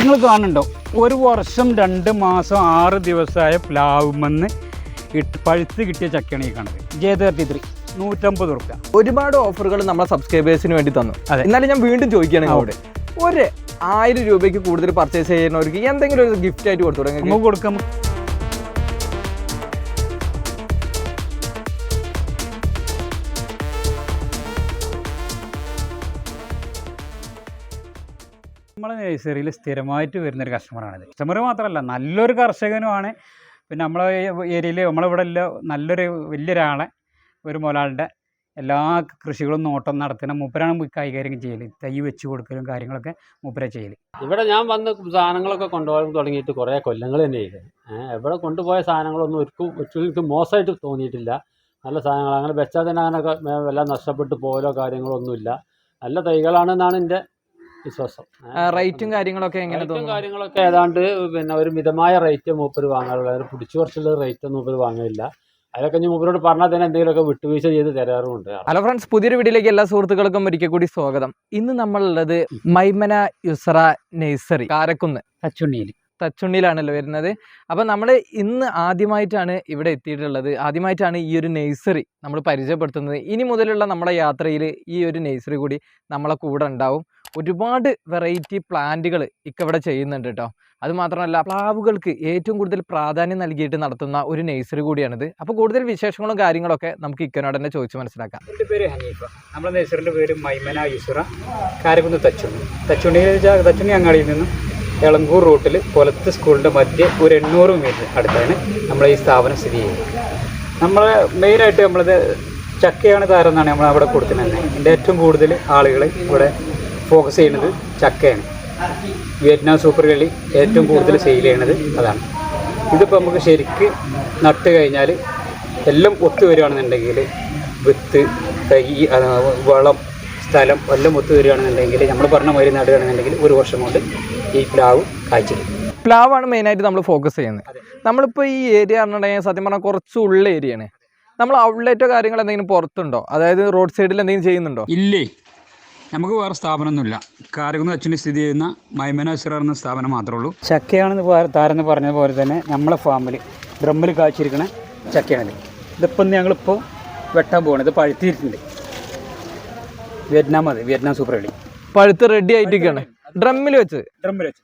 ഇപ്പം നിങ്ങൾ കാണുന്നുണ്ടോ? ഒരു വർഷം രണ്ട് മാസം ആറ് ദിവസമായ പ്ലാവുമെന്ന് ഇട്ട് പഴുത്ത് കിട്ടിയ ചക്കയാണ് ഈ കാണുന്നത്. ജെ തേർട്ടി ത്രീ നൂറ്റമ്പത് റുപ്യ ഒരുപാട് ഓഫറുകൾ നമ്മളെ സബ്സ്ക്രൈബേഴ്സിന് വേണ്ടി തന്നു. അതെ. എന്നാലും ഞാൻ വീണ്ടും ചോദിക്കുകയാണ് അവിടെ ഒരു ആയിരം രൂപയ്ക്ക് കൂടുതൽ പർച്ചേസ് ചെയ്യുന്നവർക്ക് എന്തെങ്കിലും ഒരു ഗിഫ്റ്റ് ആയിട്ട് കൊടുത്തു തുടങ്ങി നമുക്ക് കൊടുക്കാം. നഴ്സറിയിൽ സ്ഥിരമായിട്ട് വരുന്നൊരു കസ്റ്റമറാണിത് കസ്റ്റമർ മാത്രമല്ല നല്ലൊരു കർഷകനുമാണ്. പിന്നെ നമ്മളെ ഏരിയയിൽ നമ്മളിവിടെ ഉള്ള നല്ലൊരു വലിയൊരാളെ ഒരു മുതലാളുടെ എല്ലാ കൃഷികളും നോട്ടം നടത്തുന്ന മൂപ്പരാണ് കൈകാര്യം ചെയ്യൽ തൈ വെച്ച് കൊടുക്കലും കാര്യങ്ങളൊക്കെ മൂപ്പര ചെയ്യൽ ഇവിടെ ഞാൻ വന്ന് സാധനങ്ങളൊക്കെ കൊണ്ടുപോകാൻ തുടങ്ങിയിട്ട് കുറേ കൊല്ലങ്ങൾ തന്നെ ആയി. എവിടെ കൊണ്ടുപോയ സാധനങ്ങളൊന്നും ഒരു ഒരിക്കലും മോശമായിട്ട് തോന്നിയിട്ടില്ല. നല്ല സാധനങ്ങൾ അങ്ങനെ വെച്ചാൽ തന്നെ അങ്ങനെ എല്ലാം നഷ്ടപ്പെട്ടു പോകലോ കാര്യങ്ങളോ ഒന്നുമില്ല. നല്ല തൈകളാണെന്നാണ് എന്റെ വിശ്വാസം. റേറ്റും കാര്യങ്ങളൊക്കെ എങ്ങനെ തോന്നുന്നു? കാര്യങ്ങളൊക്കെ ഏതാണ്ട് പിന്നെ ഒരു മിതമായ റേറ്റ് മൂപ്പർ വാങ്ങാറുള്ളൂ അതായത് പിടിച്ചു കുറച്ചുള്ള റേറ്റ് ഒന്നും മൂപ്പര് വാങ്ങില്ല അതൊക്കെ ഞാൻ മൂപ്പരോട് പറഞ്ഞാൽ തന്നെ എന്തെങ്കിലുമൊക്കെ വിട്ടുവീഴ്ച ചെയ്ത് തരാറുമുണ്ട്. ഹലോ ഫ്രണ്ട്സ് പുതിയൊരു വീഡിയോയിലേക്ക് എല്ലാ സുഹൃത്തുക്കൾക്കും ഒരിക്കൽ കൂടി സ്വാഗതം. ഇന്ന് നമ്മളുള്ളത് മൈമന യുസറ നഴ്സറി കാരക്കുന്ന്. തച്ചുണ്ണിയിൽ തച്ചുണ്ണിയിലാണല്ലോ വരുന്നത്. അപ്പം നമ്മൾ ഇന്ന് ആദ്യമായിട്ടാണ് ഇവിടെ എത്തിയിട്ടുള്ളത്. ആദ്യമായിട്ടാണ് ഈ ഒരു നേഴ്സറി നമ്മൾ പരിചയപ്പെടുത്തുന്നത്. ഇനി മുതലുള്ള നമ്മുടെ യാത്രയിൽ ഈ ഒരു നേഴ്സറി കൂടി നമ്മളെ കൂടെ ഉണ്ടാവും. ഒരുപാട് വെറൈറ്റി പ്ലാന്റുകൾ ഇക്കവിടെ ചെയ്യുന്നുണ്ട് കേട്ടോ അതുമാത്രമല്ല പ്ലാവുകൾക്ക് ഏറ്റവും കൂടുതൽ പ്രാധാന്യം നൽകിയിട്ട് നടത്തുന്ന ഒരു നേഴ്സറി കൂടിയാണിത്. അപ്പോൾ കൂടുതൽ വിശേഷങ്ങളും കാര്യങ്ങളൊക്കെ നമുക്ക് ഇക്കനോട് തന്നെ ചോദിച്ച് മനസ്സിലാക്കാം. എന്റെ പേര് ഹനീഫ. നമ്മുടെ നേഴ്സറിന്റെ പേര് മൈമന യുസുറ കാരക്കുന്ന് തച്ചുണ്ണി. തച്ചുണ്ണിയിൽ തച്ചുണ്ണി അങ്ങാടിയിൽ നിന്നും എളങ്കൂർ റൂട്ടിൽ കൊലത്ത് സ്കൂളിന്റെ മധ്യ ഒരു എണ്ണൂറ് മീറ്റർ അടുത്താണ് നമ്മളെ ഈ സ്ഥാപനം സ്ഥിതി ചെയ്യുന്നത്. നമ്മൾ മെയിനായിട്ട് നമ്മളത് ചക്കയാണ് താരം എന്നാണ് നമ്മൾ അവിടെ കൊടുത്തിട്ടുള്ളത് എന്റെ ഏറ്റവും കൂടുതൽ ആളുകൾ ഇവിടെ ഫോക്കസ് ചെയ്യുന്നത് ചക്കയാണ്. വിയറ്റ്നാം സൂപ്പർ കളി ഏറ്റവും കൂടുതൽ സെയിൽ ചെയ്യണത് അതാണ്. ഇതിപ്പോൾ നമുക്ക് ശരിക്ക് നട്ട് കഴിഞ്ഞാൽ എല്ലാം ഒത്തു വരികയാണെന്നുണ്ടെങ്കിൽ വിത്ത് തൈ വളം സ്ഥലം എല്ലാം ഒത്തു വരികയാണെന്നുണ്ടെങ്കിൽ നമ്മൾ പറഞ്ഞ മാതിരി നടുകയാണെന്നുണ്ടെങ്കിൽ ഒരു വർഷം കൊണ്ട് ഈ പ്ലാവ് കായ്ച്ചിരിക്കും പ്ലാവാണ് മെയിനായിട്ട് നമ്മൾ ഫോക്കസ് ചെയ്യുന്നത്. നമ്മളിപ്പോൾ ഈ ഏരിയ പറഞ്ഞിട്ടുണ്ടെങ്കിൽ സത്യം പറഞ്ഞാൽ കുറച്ച് ഉള്ള ഏരിയയാണ് നമ്മൾ ഔട്ട്ലെറ്റോ കാര്യങ്ങൾ എന്തെങ്കിലും പുറത്തുണ്ടോ? അതായത് റോഡ് സൈഡിൽ എന്തെങ്കിലും ചെയ്യുന്നുണ്ടോ? ഇല്ലേ. നമുക്ക് വേറെ സ്ഥാപനമൊന്നുമില്ല. കാരകുന്ന് അച്ഛന് സ്ഥിതി ചെയ്യുന്ന മൈമനാസുര എന്ന സ്ഥാപനം മാത്രമേ ഉള്ളൂ. ചക്കയാണെന്ന് താരെന്ന് പറഞ്ഞ പോലെ തന്നെ നമ്മളെ ഫാമിൽ ഡ്രമ്മിൽ കായ്ച്ചിരിക്കണ ചക്കയാണ് ഇതിപ്പം ഞങ്ങളിപ്പോൾ വെട്ടാൻ പോകണം ഇത് പഴുത്തിയിട്ടുണ്ട് വിയറ്റ്നാം അത് വിയറ്റ്നാം സൂപ്പർ കളി. പഴുത്ത് റെഡി ആയിട്ടിരിക്കുകയാണ് ഡ്രമ്മിൽ വെച്ച്? ഡ്രമ്മിൽ വെച്ച്.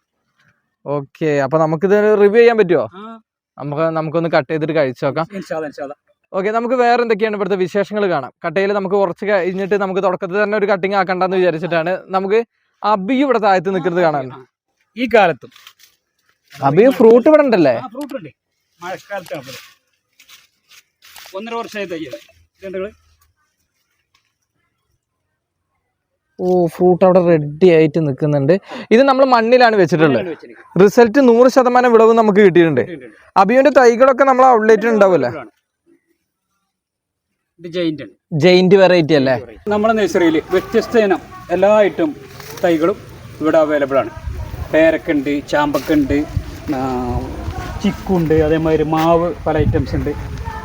ഓക്കെ അപ്പൊ നമുക്കിത് റിവ്യൂ ചെയ്യാൻ പറ്റുമോ നമുക്ക് നമുക്കൊന്ന് കട്ട് ചെയ്തിട്ട് കഴിച്ചു നോക്കാം. ഓക്കെ നമുക്ക് വേറെ എന്തൊക്കെയാണ് ഇവിടുത്തെ വിശേഷങ്ങൾ കാണാം? കട്ടയിൽ നമുക്ക് കുറച്ച് കഴിഞ്ഞിട്ട് നമുക്ക് തുടക്കത്തിൽ തന്നെ ഒരു കട്ടിങ് ആക്കണ്ടെന്ന് വിചാരിച്ചിട്ടാണ് നമുക്ക് അബി ഇവിടെ താഴത്ത് നിൽക്കുന്നത് കാണാൻ. ഈ കാലത്തും. അബി ഫ്രൂട്ട് ഇവിടെ ഉണ്ടല്ലേ? ഫ്രൂട്ട് ഉണ്ട്. മഴക്കാലത്താണ് ഒന്നര വർഷമായി തയ്യത് ഇതെന്താ ഓ ഫ്രൂട്ട് അവിടെ റെഡി ആയിട്ട് നിൽക്കുന്നുണ്ട് ഇത് നമ്മൾ മണ്ണിലാണ് വെച്ചിട്ടുള്ളത്. റിസൾട്ട് നൂറ് ശതമാനം വിളവ് നമുക്ക് കിട്ടിയിട്ടുണ്ട്. അബിയുടെ തൈകളൊക്കെ നമ്മൾ ഔട്ട്ലെറ്റിൽ ഉണ്ടാവില്ലേ ഇത് ജയിന്റ് വെറൈറ്റി അല്ലേ? നമ്മുടെ നഴ്സറിയിൽ വ്യത്യസ്ത ഇനം എല്ലാ ഐറ്റം തൈകളും ഇവിടെ അവൈലബിൾ ആണ്. പേരക്കുണ്ട് ചാമ്പക്കുണ്ട് ചിക്കുണ്ട് അതേമാതിരി മാവ് പല ഐറ്റംസ് ഉണ്ട്.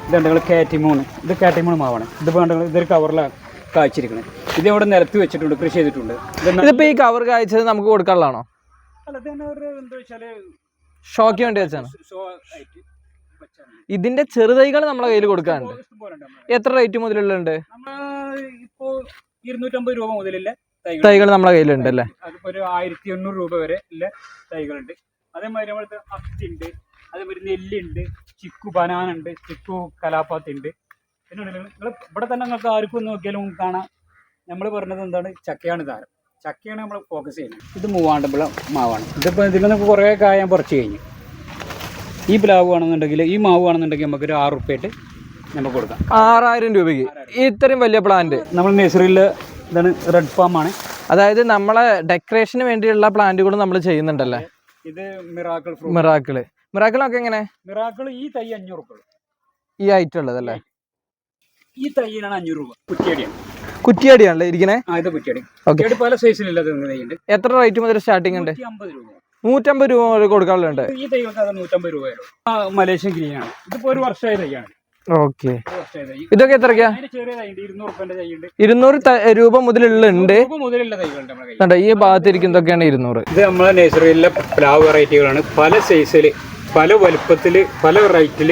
ഇതുണ്ടെങ്കിൽ കാറ്റിമൂൺ ഇത് കാറ്റിമൂൺ മാവാണ്. ഇത് വേണ്ടത് ഇതൊരു കവറിലാണ് കായ്ച്ചിരിക്കുന്നത് ഇത് ഇവിടെ നിരത്തി വെച്ചിട്ടുണ്ട് കൃഷി ചെയ്തിട്ടുണ്ട്. ഇതിപ്പോ ഈ കവർ കായ്ച്ചത് നമുക്ക് കൊടുക്കാനുള്ളതാണോ? ഷോക്ക് വേണ്ടി വെച്ചാണ്. ഇതിന്റെ ചെറുതൈകൾ നമ്മളെ കയ്യിൽ നമ്മളെ. എത്ര റേറ്റ് മുതലുള്ളുണ്ട് ഇപ്പോ ഇരുന്നൂറ്റമ്പത് രൂപ മുതലുള്ള തൈകൾ. നമ്മളെ കയ്യിലുണ്ട് അല്ലേ? അതിപ്പോ ഒരു ആയിരത്തി എണ്ണൂറ് രൂപ വരെ ഉള്ള തൈകളുണ്ട്. അതേമാതിരി നമ്മളത്തെ അത്തിണ്ട് അതേമാതിരി നെല്ലുണ്ട് ചിക്കു ബനാന ഉണ്ട് ചിക്കു കലാപ്പാത്തി ഉണ്ട് പിന്നെ നിങ്ങൾ ഇവിടെ തന്നെ നിങ്ങൾക്ക് ആർക്കും നോക്കിയാലും കാണാം. നമ്മൾ പറഞ്ഞത് എന്താണ്? ചക്കയാണ് താരം ചക്കയാണ് നമ്മൾ ഫോക്കസ് ചെയ്യുന്നത്. ഇത് മൂവാണ്ടമ്പുള്ള മാവാണ്. ഇതിപ്പോൾ ഇതിൽ നിന്ന് കുറേ കായം പറിച്ചു കഴിഞ്ഞു. ഈ പ്ലാവ് ആണെന്നുണ്ടെങ്കിൽ ഈ മാവ് ആണെന്നുണ്ടെങ്കിൽ നമുക്ക് നമുക്കൊരു ആറ് ഉറുപ്പ്യായിട്ട് നമുക്ക് കൊടുക്കാം. ആറായിരം രൂപയ്ക്ക്. ഇത്രയും വലിയ പ്ലാന്റ് നമ്മൾ നഴ്സറിയിൽ ഇതാണ് റെഡ് ഫാം ആണ്. അതായത് നമ്മളെ ഡെക്കറേഷന് വേണ്ടിയുള്ള പ്ലാന്റുകളും നമ്മൾ ചെയ്യുന്നുണ്ടല്ലേ? ഇത് മിറാക്കിൾ മിറാക്കിൾ മിറാക്കിളൊക്കെ എങ്ങനെ? മിറാക്കിൾ ഈ തൈ അഞ്ഞൂറ് ഈ ഐറ്റം ഉള്ളതല്ലേ? ഈ തൈയിനാണ് അഞ്ഞൂറ് രൂപ. കുറ്റിയടിയാണ് കുറ്റിയടിയാണല്ലേ ഇരിക്കണേ? ആ ഇത് കുറ്റിയടി. പല സൈസിലുള്ള തൈയുണ്ട്. എത്ര റേറ്റ് മുതൽ സ്റ്റാർട്ടിംഗ് ഉണ്ട്? അമ്പത് രൂപ. നൂറ്റമ്പത് രൂപ വരെ കൊടുക്കാറുണ്ട് ഈ തൈകൾക്ക് അത് നൂറ്റമ്പത് രൂപ വരും. ആ മലേഷ്യൻ ഗ്രീൻ ആണ്. ഇതിപ്പോ ഒരു വർഷമായ തൈയാണ്. ഓക്കെ. ഇതൊക്കെ എത്രക്കാ ഇരുന്നൂറ് രൂപ മുതലുള്ളുണ്ട് മുതലുള്ള ഈ ഭാഗത്തിരിക്കുന്നതൊക്കെയാണ് ഇരുന്നൂറ്. ഇത് നമ്മളെ നഴ്സറിയിലെ പ്ലാവ് വെറൈറ്റികളാണ് പല സൈസിൽ പല വലുപ്പത്തിൽ പല വെറൈറ്റിയിൽ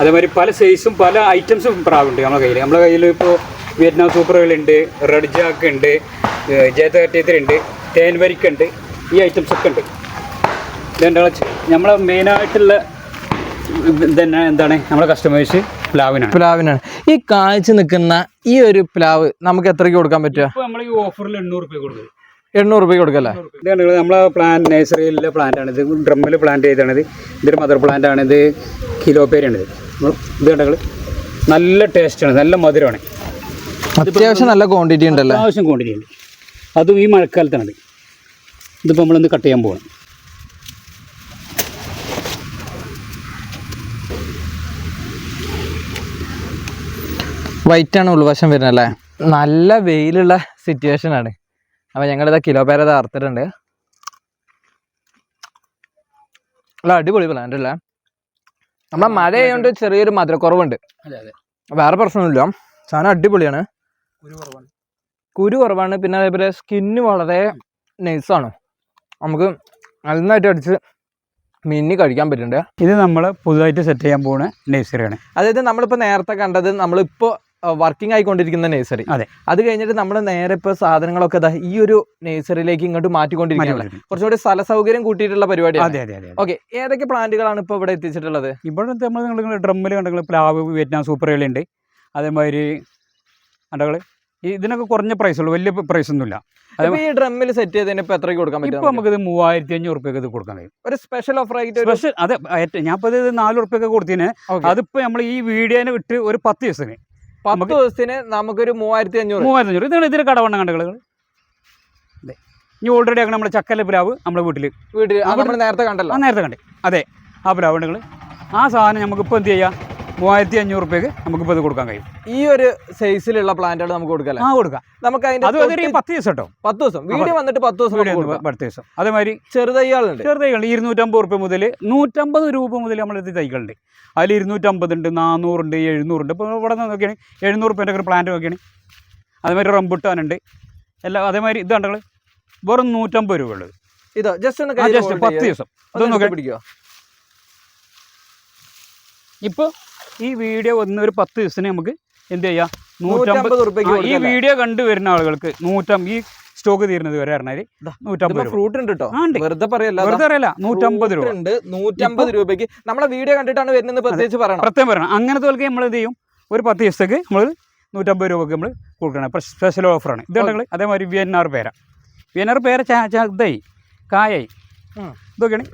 അതേമാതിരി പല സൈസും പല ഐറ്റംസും പ്രാവുണ്ട് നമ്മുടെ കയ്യിൽ നമ്മുടെ കയ്യിൽ ഇപ്പോൾ വിയറ്റ്നാം സൂപ്പറുകളുണ്ട് റെഡ് ജാക്ക് ഉണ്ട് ജെ തേൻവരിക്കുണ്ട് ഈ ഐറ്റംസ് ഒക്കെ ഉണ്ട് ഇതെന്താ നമ്മളെ മെയിനായിട്ടുള്ള തന്നെ എന്താണ്? നമ്മുടെ കസ്റ്റമേഴ്സ് പ്ലാവിനാണ്. പ്ലാവിനാണ്. ഈ കാഴ്ച നിൽക്കുന്ന ഈ ഒരു പ്ലാവ് നമുക്ക് എത്രയ്ക്ക് കൊടുക്കാൻ പറ്റുക? നമ്മൾ ഈ ഓഫറിൽ എണ്ണൂറ് രൂപ കൊടുക്കും. എണ്ണൂറ് രൂപയ്ക്ക് കൊടുക്കല്ലേ ഇതാണ് നമ്മളെ പ്ലാൻ നഴ്സറിയിലെ പ്ലാന്റ് ആണ് ഇത് ഡ്രമ്മിൽ പ്ലാന്റ് ചെയ്താണിത് ഇതൊരു മദർ പ്ലാന്റ് ആണ് ഇത് കിലോ പേരാണിത് ഇത് കണ്ടങ്ങൾ നല്ല ടേസ്റ്റാണ് നല്ല മധുരമാണ്. അത്യാവശ്യം നല്ല ക്വാണ്ടിറ്റി ഉണ്ടല്ലോ? അത്യാവശ്യം ക്വാണ്ടിറ്റി ഉണ്ട്. അതും ഈ മഴക്കാലത്താണ് ഇതിപ്പോൾ നമ്മളിന്ന് കട്ട് ചെയ്യാൻ പോകണം വൈറ്റാണ് ഉൾവശം വരുന്നത് അല്ലേ? നല്ല വെയിലുള്ള സിറ്റുവേഷൻ ആണ്. അപ്പൊ ഞങ്ങളിതാ കിലോ പേര അറുത്തിട്ടുണ്ട്. അല്ല അടിപൊളി പ്ലാന്റ് അല്ലേ? നമ്മളെ മഴ ആയതുകൊണ്ട് ചെറിയൊരു മധുരക്കുറവുണ്ട്. വേറെ പ്രശ്നമൊന്നുമില്ല സാധനം അടിപൊളിയാണ്. കുരു കുറവാണ്. പിന്നെ അതേപോലെ സ്കിന്ന് വളരെ നൈസാണ് നമുക്ക് നന്നായിട്ട് അടിച്ച് മിന്നി കഴിക്കാൻ പറ്റുന്നുണ്ട്. ഇത് നമ്മൾ പുതുതായിട്ട് സെറ്റ് ചെയ്യാൻ പോകുന്ന നഴ്സറിയാണ് അതായത് നമ്മളിപ്പോൾ നേരത്തെ കണ്ടത് നമ്മളിപ്പോൾ വർക്കിംഗ് ആയിക്കൊണ്ടിരിക്കുന്ന നേഴ്സറി അതെ. അത് കഴിഞ്ഞിട്ട് നമ്മൾ നേരെ ഇപ്പോൾ സാധനങ്ങളൊക്കെ ഈ ഒരു നേഴ്സറിയിലേക്ക് ഇങ്ങോട്ട് മാറ്റിക്കൊണ്ടിരിക്കുകയാണ്. കുറച്ചുകൂടി സ്ഥല സൗകര്യം കൂട്ടിയിട്ടുള്ള പരിപാടിയാണ്. അതെ അതെ അതെ ഓക്കെ ഏതൊക്കെ പ്ലാന്റുകളാണ് ഇപ്പോൾ ഇവിടെ എത്തിച്ചിട്ടുള്ളത്? ഇവിടെ നമ്മൾ നിങ്ങൾ ഡ്രമ്മിൽ കണ്ടെങ്കിൽ പ്ലാവ് വിയറ്റ്നാം സൂപ്പർ ഉണ്ട്. അതേമാതിരി കണ്ടകൾ ഇതിനൊക്കെ കുറഞ്ഞ പ്രൈസ് ഉള്ളൂ വലിയ പ്രൈസ് ഒന്നുമില്ല. ഇല്ല ഇപ്പൊ ഈ ഡ്രമ്മിൽ സെറ്റ് ചെയ്തതിന് ഇപ്പൊ എത്ര കൊടുക്കാൻ ഇപ്പൊ നമുക്ക്? ഇത് മൂവായിരത്തി അഞ്ഞൂറ് റുപ്യക്ക് ഇത് കൊടുക്കാൻ കഴിയും. ഒരു സ്പെഷ്യൽ ഓഫർ ആയിട്ട് സ്പെഷ്യൽ അതെ ഞാൻ ഇപ്പോൾ ഇത് നാല് റുപ്യൊക്കെ കൊടുത്തിന്. അതിപ്പോ നമ്മൾ ഈ വീഡിയോനെ വിട്ട് ഒരു പത്ത് ദിവസത്തിന്. പത്ത് ദിവസത്തിന് നമുക്കൊരു മൂവായിരത്തി അഞ്ഞൂറ് മൂവായിരത്തി അഞ്ഞൂറ് ഇതാണ് ഇതിന് കടവണ്ണം കണ്ടകൾ ഇനി ഓൾറെഡി ആക്കണം നമ്മുടെ ചക്കല പ്ലാവ് നമ്മുടെ വീട്ടിൽ വീട്ടിൽ നേരത്തെ കണ്ടല്ലോ. നേരത്തെ കണ്ടേ. അതെ ആ പ്ലാവ് ഉണ്ടെങ്കിൽ ആ സാധനം നമുക്ക് നമുക്കിപ്പോൾ എന്ത് ചെയ്യാം? മൂവായിരത്തി അഞ്ഞൂറ് റുപ്യക്ക് നമുക്കിപ്പോൾ ഇത് കൊടുക്കാൻ കഴിയും. ഈ ഒരു സൈസിലുള്ള പ്ലാന്റുകൾ നമുക്ക് കൊടുക്കാം ആ കൊടുക്കാം. നമുക്ക് അതിന്റെ അത് പത്ത് ദിവസം കേട്ടോ. പത്ത് ദിവസം. വീഡിയോ വന്നിട്ട് പത്ത് ദിവസം. പത്ത് ദിവസം. അതേമാതിരി ചെറുതൈകളുണ്ട് ചെറുതൈകൾ ഇരുന്നൂറ്റമ്പത് റുപ്യ മുതൽ നൂറ്റമ്പത് രൂപ മുതൽ നമ്മളത് തൈകളുണ്ട്. അതിൽ ഇരുന്നൂറ്റമ്പത് ഉണ്ട് നാനൂറുണ്ട് എഴുന്നൂറുണ്ട്. ഇപ്പോൾ ഇവിടെ നിന്ന് നോക്കിയാണ് എഴുന്നൂറ് റുപ്യന്റെ ഒരു പ്ലാന്റ് നോക്കിയാണ്. അതേമാതിരി റംബുട്ടാനുണ്ട് എല്ലാ അതേമാതിരി ഇത് കണ്ടങ്ങൾ വെറും നൂറ്റമ്പത് രൂപ ഉള്ളത്. ഇതോ ജസ്റ്റ് ഒന്ന് ജസ്റ്റ് പത്ത്. ദിവസം. ഇതൊന്നും നോക്കാം. പിടിക്കോ? ഇപ്പോൾ ഈ വീഡിയോ വന്ന ഒരു പത്ത് ദിവസത്തിന് നമുക്ക് എന്ത് ചെയ്യാം? നൂറ്റമ്പത് റുപ്യ റുപ്യക്ക് ഈ വീഡിയോ കണ്ടു വരുന്ന ആളുകൾക്ക് നൂറ്റമ്പത് ഈ സ്റ്റോക്ക് തീരുന്നത് വരെ പറഞ്ഞാൽ നൂറ്റമ്പത് ഫ്രൂട്ട് ഉണ്ട് കേട്ടോ വെറുതെ പറയല്ല വെറുതെ അറിയില്ല നൂറ്റമ്പത് രൂപ. ഉണ്ട് നൂറ്റമ്പത് രൂപയ്ക്ക്. നമ്മളെ വീഡിയോ കണ്ടിട്ടാണ് വരുന്നത് പ്രത്യേകിച്ച് പറയണം. പ്രത്യേകം പറയണം. അങ്ങനത്തെ പോലെ നമ്മൾ എന്ത് ചെയ്യും? ഒരു പത്ത് ദിവസത്തേക്ക് നമ്മൾ നൂറ്റമ്പത് രൂപയ്ക്ക് നമ്മൾ കൊടുക്കണം. സ്പെഷ്യൽ ഓഫറാണ് ഇതുണ്ടെങ്കിൽ അതേമാതിരി പേര. വിയന്നാർ പേര ചാ- ചാ- ഇതായി കായായി. ഉം. ഇതൊക്കെയാണ്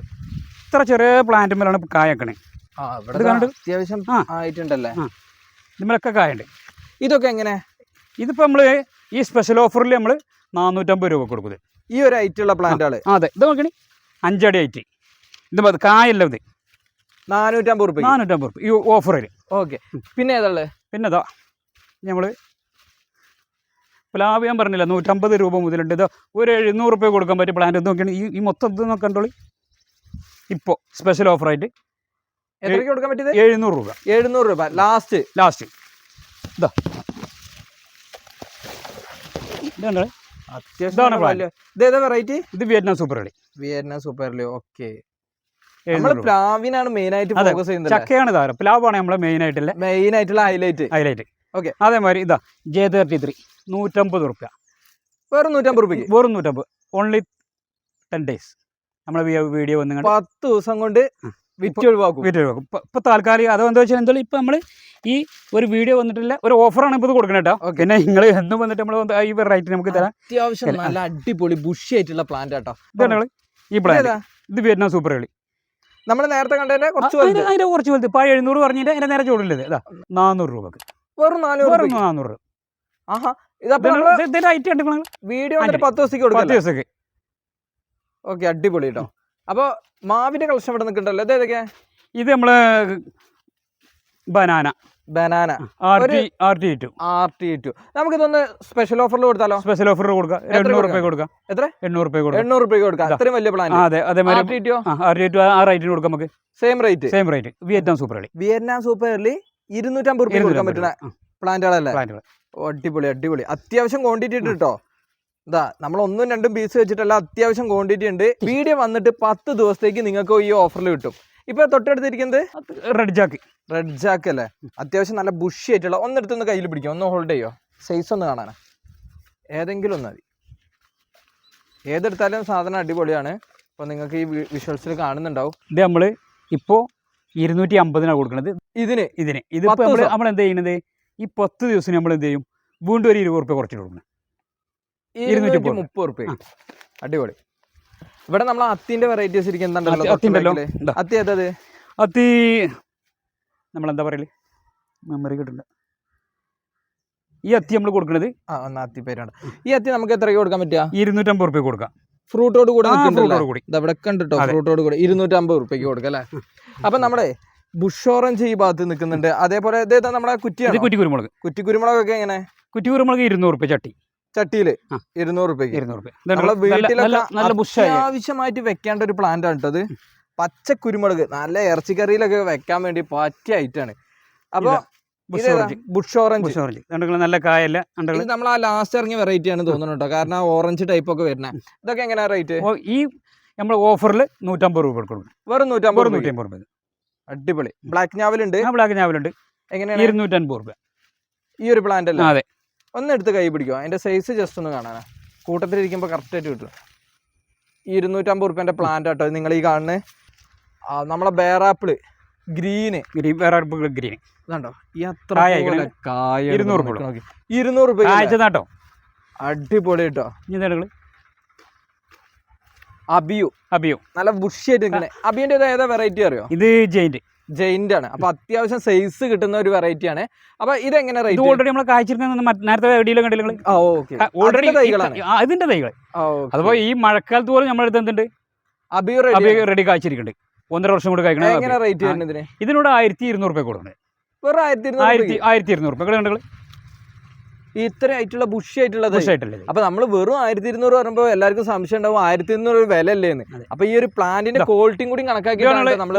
ഇത്ര ചെറിയ പ്ലാന്റ് മേലാണ് കായക്കണേ അത്യാവശ്യം. ആയിട്ടുണ്ടല്ലേ? കായുണ്ട്. ഇതൊക്കെ എങ്ങനെ? ഇതിപ്പോൾ നമ്മൾ ഈ സ്പെഷ്യൽ ഓഫറിൽ നമ്മൾ നാനൂറ്റമ്പത് രൂപ കൊടുക്കുന്നത് ഈ ഒരു ഐറ്റുള്ള പ്ലാന്റുകൾ അതെ. ഇത് നോക്കണി അഞ്ചടി ഐറ്റ് ഇത് മതി കായല്ല ഇത്. നാനൂറ്റമ്പത് റുപ്യ നാനൂറ്റമ്പത് റുപ്യ ഈ ഓഫറിൽ ഓക്കെ. പിന്നെ ഏതാൾ പിന്നെ ഇതാ. നമ്മൾ പ്ലാവ് ഞാൻ പറഞ്ഞില്ല നൂറ്റമ്പത് രൂപ മുതലുണ്ട്. ഇത് ഒരു എഴുന്നൂറ് റുപ്യ കൊടുക്കാൻ പറ്റിയ പ്ലാന്റ് നോക്കിയാണ് ഈ ഈ മൊത്തം ഇത് നോക്കണ്ടോളി? ഇപ്പോൾ സ്പെഷ്യൽ ഓഫറായിട്ട് എത്രയ്ക്ക് കൊടുക്കാൻ പറ്റിയത്? എഴുന്നൂറ് രൂപ. എഴുന്നൂറ് രൂപ. ലാസ്റ്റ്. ലാസ്റ്റ്. ഇതാ. അത്യാവശ്യം ഇതേതാ വെറൈറ്റി ഇത് വിയറ്റ്നാം സൂപ്പർ കളി. Vietnam super early okay. നമ്മൾ എഴുന്നൂറ് രൂപ. പ്ലാവിനാണ് മെയിൻ ആയിട്ട് ഫോക്കസ് ചെയ്യുന്നത് ചക്കയാണ് താരം. പ്ലാവാണ് നമ്മളെ മെയിൻ ആയിട്ടുള്ള മെയിൻ ആയിട്ടുള്ള ഹൈലൈറ്റ് ഹൈലൈറ്റ്. അതേമാതിരി ഇതാ. ജെ തേർട്ടി ത്രീ നൂറ്റമ്പത് റുപ്യ വേറെ നൂറ്റമ്പത് റുപ്യ വെറും നൂറ്റമ്പത്. ഓൺലി ടെൻ ഡേയ്സ് നമ്മളെ വീഡിയോ വന്നു പത്ത് ദിവസം കൊണ്ട് വിറ്റ് ഒഴിവാക്കും വീട്ടിൽ വെക്കും ഇപ്പം ഇപ്പം താൽക്കാലിക അത് എന്താ വെച്ചാൽ എന്തായാലും ഇപ്പം നമ്മൾ ഈ ഒരു വീഡിയോ വന്നിട്ടില്ല ഒരു ഓഫറാണ് ഇപ്പോൾ കൊടുക്കുന്നത് കേട്ടോ. പിന്നെ നിങ്ങൾ എന്നും വന്നിട്ട് നമ്മൾ ഈ റേറ്റ് നമുക്ക് തരാം. അത്യാവശ്യം. നല്ല അടിപൊളി ബുഷി ആയിട്ടുള്ള പ്ലാന്റ് കേട്ടോ ഇതാണ് ഈ പ്ലാന്റ്? ഇത് വിയറ്റ്നാം സൂപ്പർ കളി. നമ്മൾ നേരത്തെ കണ്ടതിന്റെ കുറച്ച് അതിന്റെ വലുത്. അതിന്റെ കുറച്ച് വലുത്. ഇപ്പൊ എഴുന്നൂറ് പറഞ്ഞിട്ട് അതിന്റെ നേരെ ചൂടുള്ളത് ഇതാ നാനൂറ് രൂപക്ക്. വെറും നാനൂറ്. നാനൂറ് രൂപ. ആഹാ. ഇതപ്പോ നമ്മൾ വീഡിയോ പത്ത് ദിവസത്തേക്ക് പത്ത് ദിവസത്തേക്ക്. ഓക്കെ അടിപൊളി കേട്ടോ അപ്പൊ മാവിന്റെ കളക്ഷൻ ഇവിടെ നിൽക്കണ്ടല്ലോ ഇത് ഏതൊക്കെയാ? ഇത് നമ്മൾ ബനാന. ബനാന. ടു നമുക്കിതൊന്ന് സ്പെഷ്യൽ ഓഫറിൽ കൊടുത്താലോ? സ്പെഷ്യൽ ഓഫർ കൊടുക്കാം. എണ്ണൂറ് രൂപ കൊടുക്കാം. എത്ര? എണ്ണൂറ് രൂപ കൊടുക്കാം. എണ്ണൂറ് രൂപയ്ക്ക് കൊടുക്കാം. അത്രയും വലിയ പ്ലാൻ അതെ അതേമാതിരി ആ റേറ്റിന് കൊടുക്കാം നമുക്ക്. Same rate same rate Vietnam super കളി വിയറ്റ്നാം സൂപ്പർ എർലി ഇരുന്നൂറ്റമ്പത് രൂപ കൊടുക്കാൻ പറ്റുന്ന പ്ലാന്റുകളല്ലേ? അടിപൊളി അടിപൊളി. അത്യാവശ്യം ക്വാണ്ടിറ്റി ഉണ്ട് കേട്ടോ ഇതാ നമ്മൾ ഒന്നും രണ്ടും പീസ് വെച്ചിട്ടല്ല അത്യാവശ്യം ക്വാണ്ടിറ്റി ഉണ്ട്. വീഡിയോ വന്നിട്ട് പത്ത് ദിവസത്തേക്ക് നിങ്ങൾക്ക് ഈ ഓഫറിൽ കിട്ടും. ഇപ്പൊ തൊട്ടടുത്തിരിക്കുന്നത്? റെഡ് ജാക്ക് റെഡ് ജാക്ക് അല്ലേ? അത്യാവശ്യം നല്ല ബുഷി ആയിട്ടുള്ള ഒന്നെടുത്തൊന്ന് കയ്യിൽ പിടിക്കാം ഒന്ന് ഹോൾഡ് ചെയ്യോ? സൈസ് ഒന്ന് കാണാനാ. ഏതെങ്കിലും ഒന്ന് മതി. ഏതെടുത്താലും സാധനം അടിപൊളിയാണ്. അപ്പോൾ നിങ്ങൾക്ക് ഈ വിഷ്വൽസിൽ കാണുന്നുണ്ടാവും. ഇത് നമ്മൾ ഇപ്പോ ഇരുന്നൂറ്റി അമ്പതിനാണ് കൊടുക്കുന്നത് ഇതിന്. ഇതിന് ഇതിപ്പോൾ നമ്മൾ. നമ്മൾ എന്ത് ചെയ്യുന്നത്? ഈ പത്ത് ദിവസം നമ്മൾ എന്ത് ചെയ്യും? വീണ്ടും ഒരു ഇരുപത് റുപ്യ കുറച്ചിട്ട് കൊടുക്കണം. ഇരുന്നൂറ്റി മുപ്പത് റുപ്യ. അടിപൊളി. ഇവിടെ നമ്മൾ അത്തിന്റെ വെറൈറ്റീസ് ഇരിക്കുന്നുണ്ടല്ലോ അത്തി- അത്തിയുണ്ടല്ലോ. തൊട്ട് back അത്തി ഏതത് അത്തി നമ്മളെന്താ പറയൽ? മെമ്മറി കിട്ടുന്നുണ്ട്. ഈ അത്തി നമ്മൾ കൊടുക്കുന്നത് ആ ഒന്ന് അത്തി പേരാണ്. ഈ അത്തി നമുക്ക് എത്രയ്ക്ക് കൊടുക്കാൻ പറ്റുക? ഇരുന്നൂറ്റമ്പത് റുപ്യ കൊടുക്കാം. ഫ്രൂട്ടോട് കൂടെ ഫ്രൂട്ടോട് കൂടി. ഇവിടെ കണ്ടിട്ടോ ഫ്രൂട്ടോട് കൂടെ. ഇരുന്നൂറ്റമ്പത് റുപ്യക്ക് കൊടുക്കാം അല്ലേ? അപ്പൊ നമ്മുടെ ബുഷ് ഓറഞ്ച് ഈ ഭാഗത്ത് നിൽക്കുന്നുണ്ട്. അതേപോലെ ഇതേതാ നമ്മുടെ കുറ്റിയാണ്? കുറ്റി കുരുമുളക്. കുറ്റി കുരുമുളകൊക്കെ എങ്ങനെ? കുറ്റി കുരുമുളക് ഇരുന്നൂറ് റുപ്യ ചട്ടി. ചട്ടിയിൽ. ഇരുന്നൂറ് രൂപയ്ക്ക് ഇരുന്നൂറ് റുപ്യ നമ്മളെ വീട്ടിലൊക്കെ നല്ല ബുഷായി ആവശ്യമായിട്ട് വെക്കേണ്ട ഒരു പ്ലാന്റ് ആണ് കേട്ടത് പച്ച കുരുമുളക്. നല്ല ഇറച്ചിക്കറിയിലൊക്കെ വെക്കാൻ വേണ്ടി പറ്റിയ ഐറ്റാണ് അപ്പൊ ബുഷ് ഓറഞ്ച്. ഓറഞ്ച്. നല്ല കായല്ല. ഇത് നമ്മൾ ആ ലാസ്റ്റ് ഇറങ്ങിയ വെറൈറ്റി ആണ് തോന്നുന്നു കേട്ടോ കാരണം ഓറഞ്ച് ടൈപ്പ് ഒക്കെ വരുന്നത് ഇതൊക്കെ എങ്ങനെയാ റേറ്റ് ഈ നമ്മൾ ഓഫറിൽ നൂറ്റമ്പത് രൂപ കൊടുക്കും. വെറും നൂറ്റമ്പത് നൂറ്റമ്പത് രൂപ. അടിപൊളി. ബ്ലാക്ക് ബ്ലാക്ക് ബ്ലാക്ക് ഞാവലുണ്ട് എങ്ങനെയാണ്? ഇരുന്നൂറ്റമ്പത് രൂപ. ഈ ഒരു പ്ലാന്റ് അല്ലേ? അതെ. ഒന്ന് എടുത്ത് കൈ പിടിക്കുക അതിന്റെ സൈസ് ജസ്റ്റ് ഒന്ന് കാണാനാ. കൂട്ടത്തിലിരിക്കുമ്പോൾ കറക്റ്റായിട്ട് കിട്ടും. ഈ ഇരുന്നൂറ്റമ്പത് റുപ്യന്റെ പ്ലാന്റ് ആട്ടോ നിങ്ങൾ ഈ കാണുന്നത് നമ്മളെ ബേറാപ്പിൾ ഗ്രീന് ഗ്രീൻ വേറെ ഗ്രീൻ ഇതാണ്ടോ? ഈ അത്ര? കായ ഇരുന്നൂറ്. നോക്കി. ഇരുന്നൂറ് ആഴ്ച അടിപൊളി കേട്ടോ അബിയു. അബിയോ. നല്ല ബുഷിയായിട്ട് നിൽക്കണേ അബിയുടെ ഇത് ഏതാ വെറൈറ്റി അറിയോ? ഇത് ജെയിന്റ് ജെയിന്റ് ആണ് അപ്പൊ അത്യാവശ്യം സൈസ് കിട്ടുന്ന ഒരു വെറൈറ്റി ആണ്. അപ്പൊ ഇതെങ്ങനെ ഇത് റേറ്റ് ഓൾറെഡി നമ്മൾ കായ്ച്ചിരുന്ന നേരത്തെ എവിടെയെങ്കിലും കണ്ടില്ല ഓൾറെഡി തൈകളാണ്. ഇതിന്റെ തൈകൾ. അതുപോലെ ഈ മഴക്കാലത്ത് പോലും നമ്മുടെ അടുത്ത് എന്തുണ്ട്? അബി റെഡി കായ്ച്ചിരിക്കുന്നുണ്ട് ഒന്നര വർഷം കൂടി കഴിക്കണം ഇതിനോട് ആയിരത്തി ഇരുന്നൂറ് രൂപ കൊടുക്കുന്നത് വെറും ആയിരത്തി ഇരുന്നൂറ് ആയിരത്തി ആയിരത്തി ഇരുന്നൂറ് രൂപ കണ്ടുകൾ ഇത്ര ആയിട്ടുള്ള ബുഷ് ആയിട്ടുള്ളത് അപ്പൊ നമ്മൾ വെറും ആയിരത്തി ഇരുന്നൂറ് പറയുമ്പോൾ എല്ലാവർക്കും സംശയം ഉണ്ടാവും ആയിരത്തി ഇരുന്നൂറ് വില അല്ലേന്ന് അപ്പൊ ഈ ഒരു പ്ലാന്റിന്റെ ക്വാളിറ്റിയും കൂടി കണക്കാക്കിയാണ് നമ്മൾ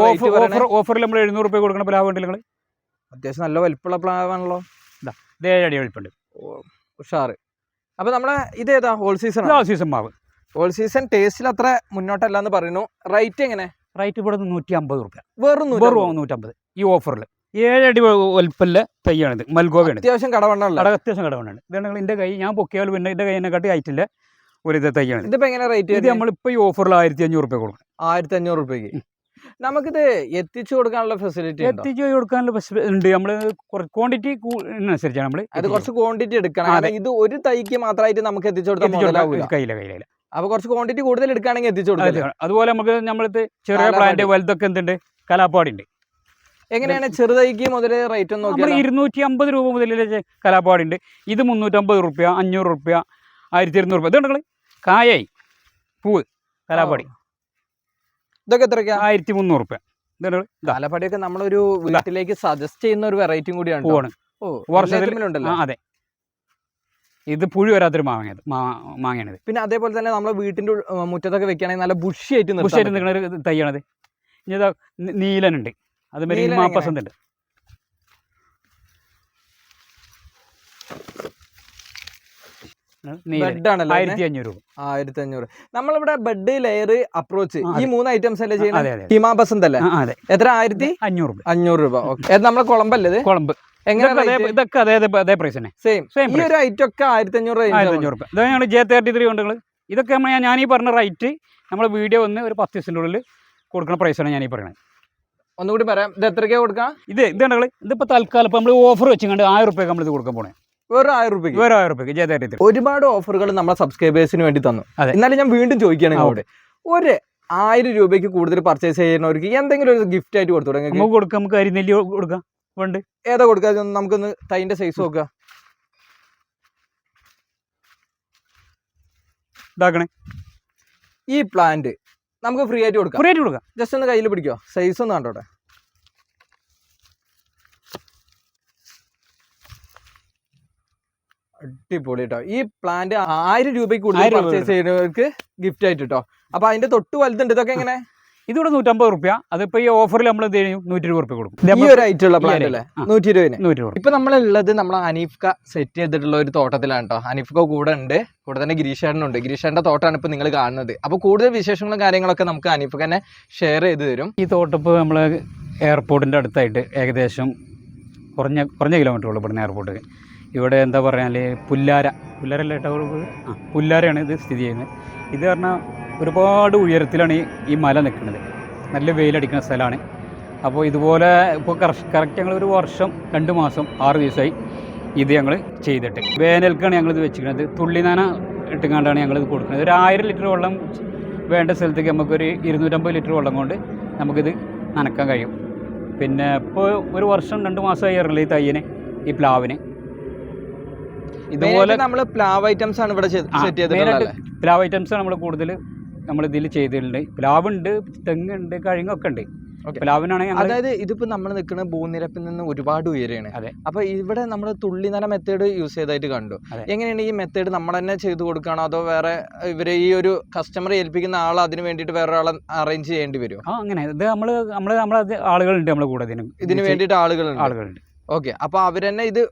ഓഫറിൽ നമ്മൾ എഴുന്നൂറ് രൂപ കൊടുക്കണ ഉണ്ട് നിങ്ങൾ അത്യാവശ്യം നല്ല വലിപ്പമുള്ള പ്ലാവാണല്ലോ. ഇത് ഏഴടി എളുപ്പമുണ്ട് ഉഷാറ്. അപ്പൊ നമ്മളെ ഇതേതാ ഹോൾ സീസൺ ഹോൾ സീസൺ മാവ്. ഹോൾ സീസൺ ടേസ്റ്റിൽ അത്ര മുന്നോട്ടല്ല എന്ന് പറയുന്നു. റേറ്റ് എങ്ങനെ? റേറ്റ് ഇവിടെ നൂറ്റി അമ്പത് റുപ്യ. വെറും. വെറും നൂറ്റമ്പത് ഈ ഓഫറിൽ ഏഴടി വലുപ്പല്ല തൈയാണിത്. മൽഗോവയാണ് അത്യാവശ്യം കടവണ്ണല്ല കട അത്യാവശ്യം കടവണ്ണാണ്. ഇതാണ് എന്റെ കൈ ഞാൻ പൊക്കിയാൽ പിന്നെ എന്റെ കൈ എന്നെക്കാട്ടി ആയിട്ടില്ല ഒരു ഇത് തൈയാണ് ഇതിപ്പോ എങ്ങനെ റേറ്റ് ഇത് നമ്മളിപ്പോൾ ഈ ഓഫറിൽ ആയിരത്തി അഞ്ഞൂറ് റുപ്യ കൊടുക്കണം ആയിരത്തി അഞ്ഞൂറ് റുപ്യക്ക് നമുക്കിത് എത്തിച്ചു കൊടുക്കാനുള്ള ഫെസിലിറ്റി എത്തിച്ചു കൊടുക്കാനുള്ള ഫെസിലിറ്റി ഉണ്ട്. നമ്മൾ ക്വാണ്ടിറ്റി അനുസരിച്ചാണ് നമ്മൾ അത് കുറച്ച് ക്വാണ്ടിറ്റി എടുക്കണം. ഇത് ഒരു തൈക്ക് മാത്രമായിട്ട് നമുക്ക് എത്തിച്ചു കൊടുത്താൽ കയ്യില കയ്യില. അപ്പൊ കുറച്ച് ക്വാണ്ടിറ്റി കൂടുതൽ എടുക്കുകയാണെങ്കിൽ എത്തിച്ചു കൊടുക്കാം അതുപോലെ നമുക്ക് നമ്മളത് ചെറിയ. പ്ലാന്റ് വലുതൊക്കെ എന്തുണ്ട്? കലാപ്പാടി ഉണ്ട് എങ്ങനെയാണ് ചെറുതൈക്ക് മുതൽ റേറ്റ് ഒന്ന് നമ്മൾ ഇരുന്നൂറ്റി അമ്പത് രൂപ മുതൽ കലാപ്പാടി ഉണ്ട് ഇത് മുന്നൂറ്റമ്പത് റുപ്യ അഞ്ഞൂറ് റുപ്യ ആയിരത്തി ഇരുന്നൂറ് റുപ്യ. ഇതുണ്ട് കായായി പൂവ് കലാപ്പാടി ഇതൊക്കെ എത്രയ്ക്കാ? ആയിരത്തി മുന്നൂറ് റുപ്യ. കാലപ്പാടിയൊക്കെ നമ്മളൊരു വീട്ടിലേക്ക് സജസ്റ്റ് ചെയ്യുന്ന ഒരു വെറൈറ്റിയും കൂടിയാണ്. പൂവാണ്. ഉണ്ടല്ലോ? അതെ. ഇത് പുഴു വരാത്തൊരു മാങ്ങയത് മാങ്ങയാണിത് പിന്നെ അതേപോലെ തന്നെ നമ്മളെ വീട്ടിന്റെ മുറ്റത്തൊക്കെ വെക്കുകയാണെങ്കിൽ നല്ല ബുഷി ആയിട്ട് നിർത്താൻ ബുഷായിട്ട് നിൽക്കുന്ന ഒരു തൈയാണത്. ഇനി നീലനുണ്ട്. അതുമാതിരി ഉണ്ട് ബെഡ് ആണല്ലോ ആയിരത്തി അഞ്ഞൂറ് രൂപ. ആയിരത്തി അഞ്ഞൂറ് നമ്മളിവിടെ ബെഡ് ലെയർ അപ്രോച്ച് ഈ മൂന്ന് ഐറ്റംസ് അല്ലേ ചെയ്യുന്നത് ബസന്ത് അല്ലേ? എത്ര? ആയിരത്തി? അഞ്ഞൂറ് അഞ്ഞൂറ് രൂപ. ഓക്കെ. നമ്മളെ കുളമ്പല്ലേ കുളമ്പ്. ഇതൊക്കെ അതേ- അതേ പ്രൈസ് തന്നെ. സെയിം സെയിം ഈ ഒരു ഐറ്റം ഒക്കെ ആയിരത്തി അഞ്ഞൂറ് ആയിരത്തി അഞ്ഞൂറ് രൂപ. ഇതാണ് ഞങ്ങൾ ജെ തേർട്ടി ത്രീ ഉണ്ട് നിങ്ങൾ ഇതൊക്കെ നമ്മൾ ഞാൻ ഈ പറഞ്ഞ റൈറ്റ് നമ്മൾ വീഡിയോ വന്ന് ഒരു പത്ത് ദിവസത്തിന്റെ ഉള്ളിൽ കൊടുക്കുന്ന പ്രൈസാണ് ഞാൻ ഈ പറയുന്നത് ഒന്നുകൂടി പറയാം. ഇത് എത്രക്കാ കൊടുക്കാം? ഇത് ഇതാണ് കണ്ടോ ഇതിപ്പോ തൽക്കാലം ഇപ്പൊ നമ്മൾ ഓഫർ വെച്ചിങ്ങണ്ട് ആയിരം റുപ്യക്ക് നമ്മൾ ഇത് കൊടുക്കാൻ പോണേ. വെറും ആയിരം റുപ്യ വേറെ ആയിരം റുപ്യക്ക്. ജയതായിട്ട് ഒരുപാട് ഓഫറുകൾ നമ്മളെ സബ്സ്ക്രൈബേഴ്സിന് വേണ്ടി തന്നു. എന്നാലും ഞാൻ വീണ്ടും ചോദിക്കുകയാണ് അവിടെ ഒരു ആയിരം രൂപയ്ക്ക് കൂടുതൽ പർച്ചേസ് ചെയ്യുന്നവർക്ക് എന്തെങ്കിലും ഒരു ഗിഫ്റ്റ് ആയിട്ട് കൊടുത്തു നമുക്ക് കൊടുക്കാം നമുക്ക് അരിനെല്ലി കൊടുക്കാം. വേണ്ട. ഏതാ ഇതൊന്ന് നമുക്കൊന്ന് തൈന്റെ സൈസ് നോക്കാം. ഇതാക്കണേ. ഈ പ്ലാന്റ് നമുക്ക് ഫ്രീ ആയിട്ട് കൊടുക്കാം. ഫ്രീ ആയിട്ട് കൊടുക്കാം. ജസ്റ്റ് ഒന്ന് കയ്യിൽ പിടിക്കോ. സൈസ് ഒന്ന് കണ്ടോട്ടെ അടിപൊളി കേട്ടോ ഈ പ്ലാന്റ് ആയിരം രൂപയ്ക്ക് കൂടുതൽ പർച്ചേസ് ചെയ്യുന്നവർക്ക് ഗിഫ്റ്റ് ആയിട്ട് കേട്ടോ അപ്പൊ അതിന്റെ തൊട്ട് വലുതുണ്ട്. ഇതൊക്കെ എങ്ങനെ? ഇതിവിടെ നൂറ്റമ്പത് റുപ്യ. അതിപ്പോ ഈ ഓഫറിൽ നമ്മൾ എന്ത് ചെയ്യും? നൂറ്റി ഇരുപത് റുപ്യ കൊടുക്കും. ഈ ഒരു ഈ പ്ലാന്റ് അല്ലേ. നൂറ്റി ഇരുപതിന് നൂറ്റി ഇരുപത് ഇപ്പൊ നമ്മളുള്ളത് നമ്മളെ അനീഫ്ക സെറ്റ് ചെയ്തിട്ടുള്ള ഒരു തോട്ടത്തിലാണ് കേട്ടോ അനീഫ്ക കൂടെ ഉണ്ട്. കൂടെ തന്നെ ഗിരീഷേട്ടനുണ്ട് ഗിരീഷേട്ടന്റെ തോട്ടമാണ് ഇപ്പൊ നിങ്ങൾ കാണുന്നത്. അപ്പൊ കൂടുതൽ വിശേഷങ്ങളും കാര്യങ്ങളൊക്കെ നമുക്ക് അനീഫ് തന്നെ ഷെയർ ചെയ്ത് തരും. ഈ തോട്ടപ്പ് നമ്മൾ എയർപോർട്ടിന്റെ അടുത്തായിട്ട് ഏകദേശം കുറഞ്ഞ കുറഞ്ഞ കിലോമീറ്റർ ഉള്ളൂ ഇവിടുന്ന് എയർപോർട്ട് ഇവിടെ എന്താ പറഞ്ഞാൽ പുല്ലാര. പുല്ലാരല്ല ആ പുല്ലാരയാണ് ഇത് സ്ഥിതി ചെയ്യുന്നത്. ഇത് പറഞ്ഞാൽ ഒരുപാട് ഉയരത്തിലാണ് ഈ മല നിൽക്കുന്നത്. നല്ല വെയിലടിക്കുന്ന സ്ഥലമാണ്. അപ്പോൾ ഇതുപോലെ ഇപ്പോൾ കറക്റ്റ് ഞങ്ങൾ ഒരു വർഷം രണ്ട് മാസം ആറ് ദിവസമായി ഇത് ഞങ്ങൾ ചെയ്തിട്ട്. വേനൽക്കാണ് ഞങ്ങളിത് വെച്ചിരിക്കുന്നത്. തുള്ളിനാന ഇട്ടുകൊണ്ടാണ് ഞങ്ങളിത് കൊടുക്കുന്നത്. ഒരു ആയിരം ലിറ്റർ വെള്ളം വേണ്ട സ്ഥലത്തേക്ക് നമുക്കൊരു ഇരുന്നൂറ്റമ്പത് ലിറ്റർ വെള്ളം കൊണ്ട് നമുക്കിത് നനക്കാൻ കഴിയും. പിന്നെ ഇപ്പോൾ ഒരു വർഷം രണ്ട് മാസമായി ഇറങ്ങി ഈ തയ്യന് ഈ പ്ലാവിന്. ഇതുപോലെ നമ്മൾ പ്ലാവ് ഐറ്റംസ് ആണ് ഇവിടെ സെറ്റ് ചെയ്തിട്ടുള്ളത് പ്ലാവ് ഐറ്റംസ് ആണ് നമ്മൾ കൂടുതൽ നമ്മൾ ഇതിൽ ചെയ്തിട്ടുണ്ട്. പ്ലാവുണ്ട് തെങ്ങുണ്ട് കഴുങ്ങൊക്കെ ഉണ്ട്. പ്ലാവിനാണെങ്കിൽ അതായത് ഇതിപ്പോ നമ്മൾ നിൽക്കുന്ന ഭൂനിരപ്പിൽ നിന്ന് ഒരുപാട് ഉയരെയാണ് അതെ. അപ്പൊ ഇവിടെ നമ്മൾ തുള്ളിനര മെത്തേഡ് യൂസ് ചെയ്തായിട്ട് കണ്ടു. എങ്ങനെയാണ് ഈ മെത്തേഡ് നമ്മൾ തന്നെ ചെയ്തു കൊടുക്കുകയാണോ അതോ വേറെ ഇവരെ ഈ ഒരു കസ്റ്റമർ ഏൽപ്പിക്കുന്ന ആൾ അതിന് വേണ്ടിയിട്ട് വേറെ ആളെ അറേഞ്ച് ചെയ്യേണ്ടി വരുമോ ആ അങ്ങനെ. ഇത് നമ്മൾ നമ്മൾ നമ്മൾ ആളുകളുണ്ട് നമ്മൾ കൂടെ ഇതിന്. ഇതിന് ഇത് വേണ്ടിയിട്ട് ആളുകളുണ്ട്. ആളുകളുണ്ട്. ഓക്കെ. അപ്പൊ അവരെന്നെ ഇത്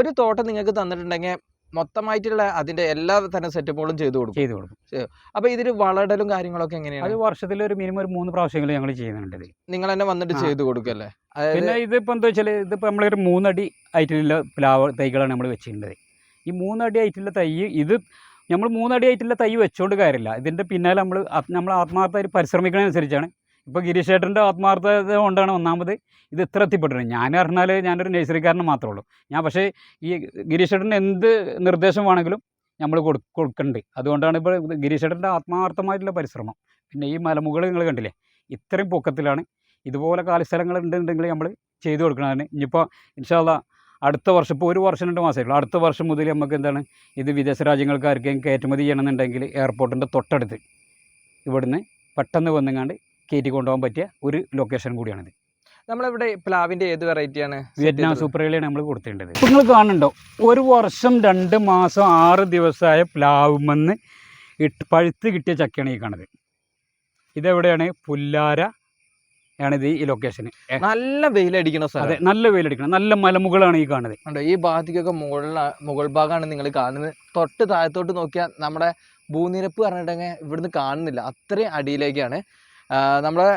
ഒരു തോട്ടം നിങ്ങൾക്ക് തന്നിട്ടുണ്ടെങ്കിൽ മൊത്തമായിട്ടുള്ള അതിന്റെ എല്ലാ തരം സെറ്റപ്പുകളും ചെയ്തു കൊടുക്കും. ചെയ്ത് കൊടുക്കും. അപ്പൊ ഇതിൽ വളടലും കാര്യങ്ങളൊക്കെ അത് എങ്ങനെയാണ് വർഷത്തിൽ ഒരു മിനിമം ഒരു മൂന്ന് പ്രാവശ്യങ്ങൾ ഞങ്ങൾ ചെയ്യുന്നുണ്ട് ഇത്. നിങ്ങൾ തന്നെ വന്നിട്ട്. ചെയ്തു കൊടുക്കല്ലേ പിന്നെ ഇതിപ്പോൾ എന്താ വെച്ചാൽ ഇതിപ്പോൾ നമ്മളൊരു മൂന്നടി ആയിട്ടുള്ള പ്ലാവ് തൈകളാണ് നമ്മൾ വെച്ചിട്ടുള്ളത്. ഈ മൂന്നടി ആയിട്ടുള്ള തൈ ഇത് നമ്മൾ മൂന്നടി ആയിട്ടുള്ള തൈ വെച്ചുകൊണ്ട് കാര്യമില്ല ഇതിന്റെ പിന്നാലെ നമ്മൾ നമ്മൾ ആത്മാർത്ഥമായിട്ട് പരിശ്രമിക്കുന്നതനുസരിച്ചാണ് ഇപ്പോൾ ഗിരീഷേട്ടന്റെ ആത്മാർത്ഥത കൊണ്ടാണ് ഒന്നാമത് ഇത് ഇത്ര എത്തിപ്പെട്ടത് ഞാൻ പറഞ്ഞാൽ ഞാനൊരു നഴ്സറിക്കാരന് മാത്രമേ ഉള്ളൂ. ഞാൻ പക്ഷേ ഈ ഗിരീഷേട്ടന് എന്ത് നിർദ്ദേശം വേണമെങ്കിലും നമ്മൾ കൊടു കൊടുക്കുന്നുണ്ട് അതുകൊണ്ടാണ് ഇപ്പോൾ ഗിരീഷേട്ടന്റെ ആത്മാർത്ഥമായിട്ടുള്ള പരിശ്രമം. പിന്നെ ഈ മലമുകൾ നിങ്ങൾ കണ്ടില്ലേ? ഇത്രയും പൊക്കത്തിലാണ് ഇതുപോലെ കാലിസ്ഥലങ്ങൾ ഉണ്ടെന്നുണ്ടെങ്കിൽ നമ്മൾ ചെയ്തു കൊടുക്കണതാണ്. ഇനിയിപ്പോൾ ഇൻഷാല്ല അടുത്ത വർഷം ഇപ്പോൾ ഒരു വർഷം രണ്ട് മാസമേ ഉള്ളൂ. അടുത്ത വർഷം മുതൽ നമുക്ക് എന്താണ് ഇത് വിദേശ രാജ്യങ്ങൾക്ക് ആർക്കെങ്കിലും കയറ്റുമതി ചെയ്യണമെന്നുണ്ടെങ്കിൽ എയർപോർട്ടിന്റെ തൊട്ടടുത്ത് ഇവിടുന്ന് പെട്ടെന്ന് വന്നുങ്ങാണ്ട് കയറ്റി കൊണ്ടുപോകാൻ പറ്റിയ ഒരു ലൊക്കേഷൻ കൂടിയാണിത്. നമ്മളിവിടെ പ്ലാവിന്റെ ഏത് വെറൈറ്റിയാണ് വിയറ്റ്നാം സൂപ്പർ ഏലിയാണ് നമ്മൾ കൊടുത്തിട്ടുള്ളത് നിങ്ങൾ കാണുന്നുണ്ടോ? ഒരു വർഷം രണ്ട് മാസം ആറ് ദിവസമായ പ്ലാവുമെന്ന് ഇട്ട് പഴുത്ത് കിട്ടിയ ചക്കയാണ് ഈ കാണുന്നത്. ഇതെവിടെയാണ്? പുല്ലാര ആണിത് ഈ ലൊക്കേഷൻ നല്ല വെയിലടിക്കണം സാർ അതെ നല്ല വെയിലടിക്കണം. നല്ല മലമുകളാണ് ഈ കാണുന്നത്. ഈ ഭാഗത്തേക്കൊക്കെ മുകളിൽ മുകൾ ഭാഗമാണ് നിങ്ങൾ കാണുന്നത്. തൊട്ട് താഴത്തോട്ട് നോക്കിയാൽ നമ്മുടെ ഭൂനിരപ്പ് പറഞ്ഞിട്ടുണ്ടെങ്കിൽ ഇവിടുന്ന് കാണുന്നില്ല. അത്രയും അടിയിലേക്കാണ്. നമ്മളെ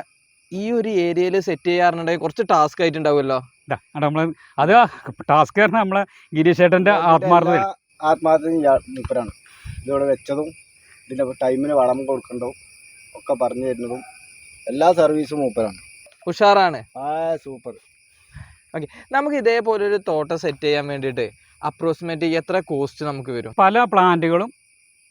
ഈ ഒരു ഏരിയയിൽ സെറ്റ് ചെയ്യാറുണ്ടെങ്കിൽ കുറച്ച് ടാസ്ക് ആയിട്ടുണ്ടാവുമല്ലോ? നമ്മൾ നമ്മൾ അത് ടാസ്ക് പറഞ്ഞാൽ നമ്മളെ ഗിരീഷേട്ടന്റെ ആത്മാർത്ഥത ആത്മാർത്ഥ മൂപ്പരാണ് ഇതിവിടെ വെച്ചതും ഇതിന്റെ ടൈമിന് വളം കൊടുക്കണ്ടോ ഒക്കെ പറഞ്ഞു തരുന്നതും എല്ലാ സർവീസും മൂപ്പരാണ്. ഉഷാറാണ്. ആ സൂപ്പർ നമുക്ക് ഇതേപോലെ ഒരു തോട്ടം സെറ്റ് ചെയ്യാൻ വേണ്ടിയിട്ട് അപ്രോക്സിമേറ്റ് എത്ര കോസ്റ്റ് നമുക്ക് വരും? പല പ്ലാന്റുകളും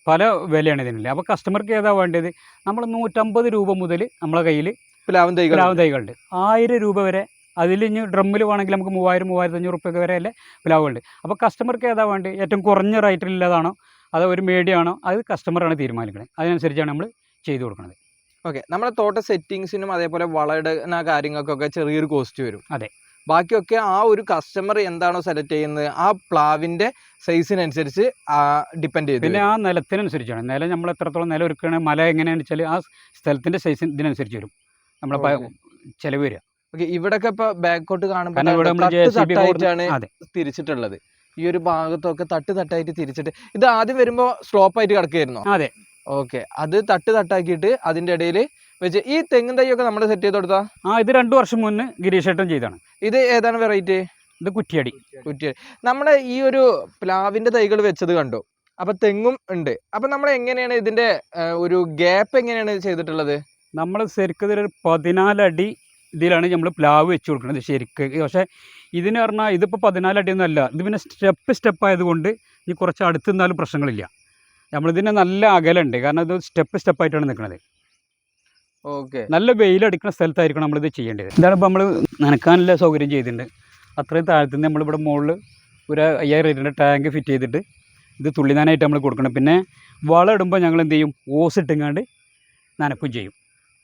പല വിലയാണ് ഇതിനുള്ളത്. അപ്പോൾ കസ്റ്റമർക്ക് ഏതാ വേണ്ടത്? നമ്മൾ നൂറ്റമ്പത് രൂപ മുതൽ നമ്മളെ കയ്യിൽ പ്ലാവും തൈകൾ പ്ലാവ് തൈകളുണ്ട്. ആയിരം രൂപ വരെ അതിൽ ഇനി ഡ്രമ്മിൽ വേണമെങ്കിൽ നമുക്ക് മൂവായിരം മൂവായിരത്തി അഞ്ഞൂറ് റുപ്യ വരെ അല്ലേ പ്ലാവുണ്ട്. അപ്പോൾ കസ്റ്റമർക്ക് ഏതാ വേണ്ടത്? ഏറ്റവും കുറഞ്ഞ റേറ്റിലുള്ളതാണോ അതോ ഒരു മീഡിയമാണോ അത് കസ്റ്റമറാണ് തീരുമാനിക്കുന്നത്. അതിനനുസരിച്ചാണ് നമ്മൾ ചെയ്തു കൊടുക്കുന്നത്. ഓക്കെ നമ്മുടെ തോട്ട സെറ്റിങ്സിനും അതേപോലെ വളരുന്ന കാര്യങ്ങൾക്കൊക്കെ ചെറിയൊരു കോസ്റ്റ് വരും. അതെ. ബാക്കിയൊക്കെ ആ ഒരു കസ്റ്റമർ എന്താണോ സെലക്ട് ചെയ്യുന്നത് ആ പ്ലാവിന്റെ സൈസിനനുസരിച്ച് ഡിപ്പെൻഡ് ചെയ്യും പിന്നെ ആ നിലത്തിനനുസരിച്ചാണ് നിലം നമ്മൾ എത്രത്തോളം നില ഒരുക്കുകയാണെങ്കിൽ മല എങ്ങനെയാണെന്ന് വെച്ചാൽ ആ സ്ഥലത്തിന്റെ സൈസ് ഇതിനനുസരിച്ച് വരും. നമ്മളെ ചിലവ് വരിക. ഓക്കെ ഇവിടൊക്കെ ഇപ്പൊ ബാക്കോട്ട് കാണുമ്പോൾ തിരിച്ചിട്ടുള്ളത്. ഈ ഒരു ഭാഗത്തൊക്കെ തട്ട് തട്ടായിട്ട് തിരിച്ചിട്ട് ഇത് ആദ്യം വരുമ്പോൾ സ്ലോപ്പ് ആയിട്ട് കിടക്കുകയായിരുന്നോ അതെ. ഓക്കെ അത് തട്ട് തട്ടാക്കിയിട്ട് അതിന്റെ ഇടയിൽ വെച്ച് ഈ തെങ്ങും തൈയൊക്കെ നമ്മൾ സെറ്റ് ചെയ്ത് കൊടുത്താ? ആ ഇത് രണ്ടു വർഷം മുന്നേ ഗിരീഷേട്ടൻ ചെയ്താണ്. ഇത് ഏതാണ് വെറൈറ്റി ഇത് കുറ്റിയടി. കുറ്റിയടി. നമ്മുടെ ഈ ഒരു പ്ലാവിന്റെ തൈകൾ വെച്ചത് കണ്ടു. അപ്പൊ തെങ്ങും ഉണ്ട്. അപ്പൊ നമ്മൾ എങ്ങനെയാണ് ഇതിന്റെ ഒരു ഗ്യാപ്പ് എങ്ങനെയാണ് ചെയ്തിട്ടുള്ളത്? നമ്മൾ ശരിക്കും ഒരു പതിനാലടി ഇതിലാണ് നമ്മൾ പ്ലാവ് വെച്ച് കൊടുക്കുന്നത് ശരിക്ക്. പക്ഷേ ഇതിന് പറഞ്ഞാൽ ഇതിപ്പോൾ പതിനാലടി ഒന്നും അല്ല. ഇത് പിന്നെ സ്റ്റെപ്പ് സ്റ്റെപ്പ് ആയതുകൊണ്ട് ഇനി കുറച്ച് അടുത്ത് നിന്നാലും പ്രശ്നങ്ങളില്ല. നമ്മളിതിന് നല്ല അകലുണ്ട്. കാരണം ഇത് സ്റ്റെപ്പ് സ്റ്റെപ്പായിട്ടാണ് നിൽക്കുന്നത് ഓക്കെ. നല്ല വെയിലടിക്കുന്ന സ്ഥലത്തായിരിക്കണം നമ്മളിത് ചെയ്യേണ്ടത്. ഇതാണ് ഇപ്പോൾ നമ്മൾ നനക്കാനുള്ള സൗകര്യം ചെയ്തിട്ടുണ്ട്. അത്രയും താഴത്തുനിന്ന് നമ്മളിവിടെ മുകളിൽ ഒരു അയ്യായിരം ലിറ്ററിന്റെ ടാങ്ക് ഫിറ്റ് ചെയ്തിട്ട് ഇത് തുള്ളിനാനായിട്ട് നമ്മൾ കൊടുക്കണം. പിന്നെ വളം ഇടുമ്പോൾ ഞങ്ങൾ എന്ത് ചെയ്യും? ഓസ് ഇട്ടുങ്ങാണ്ട് നനക്കും ചെയ്യും.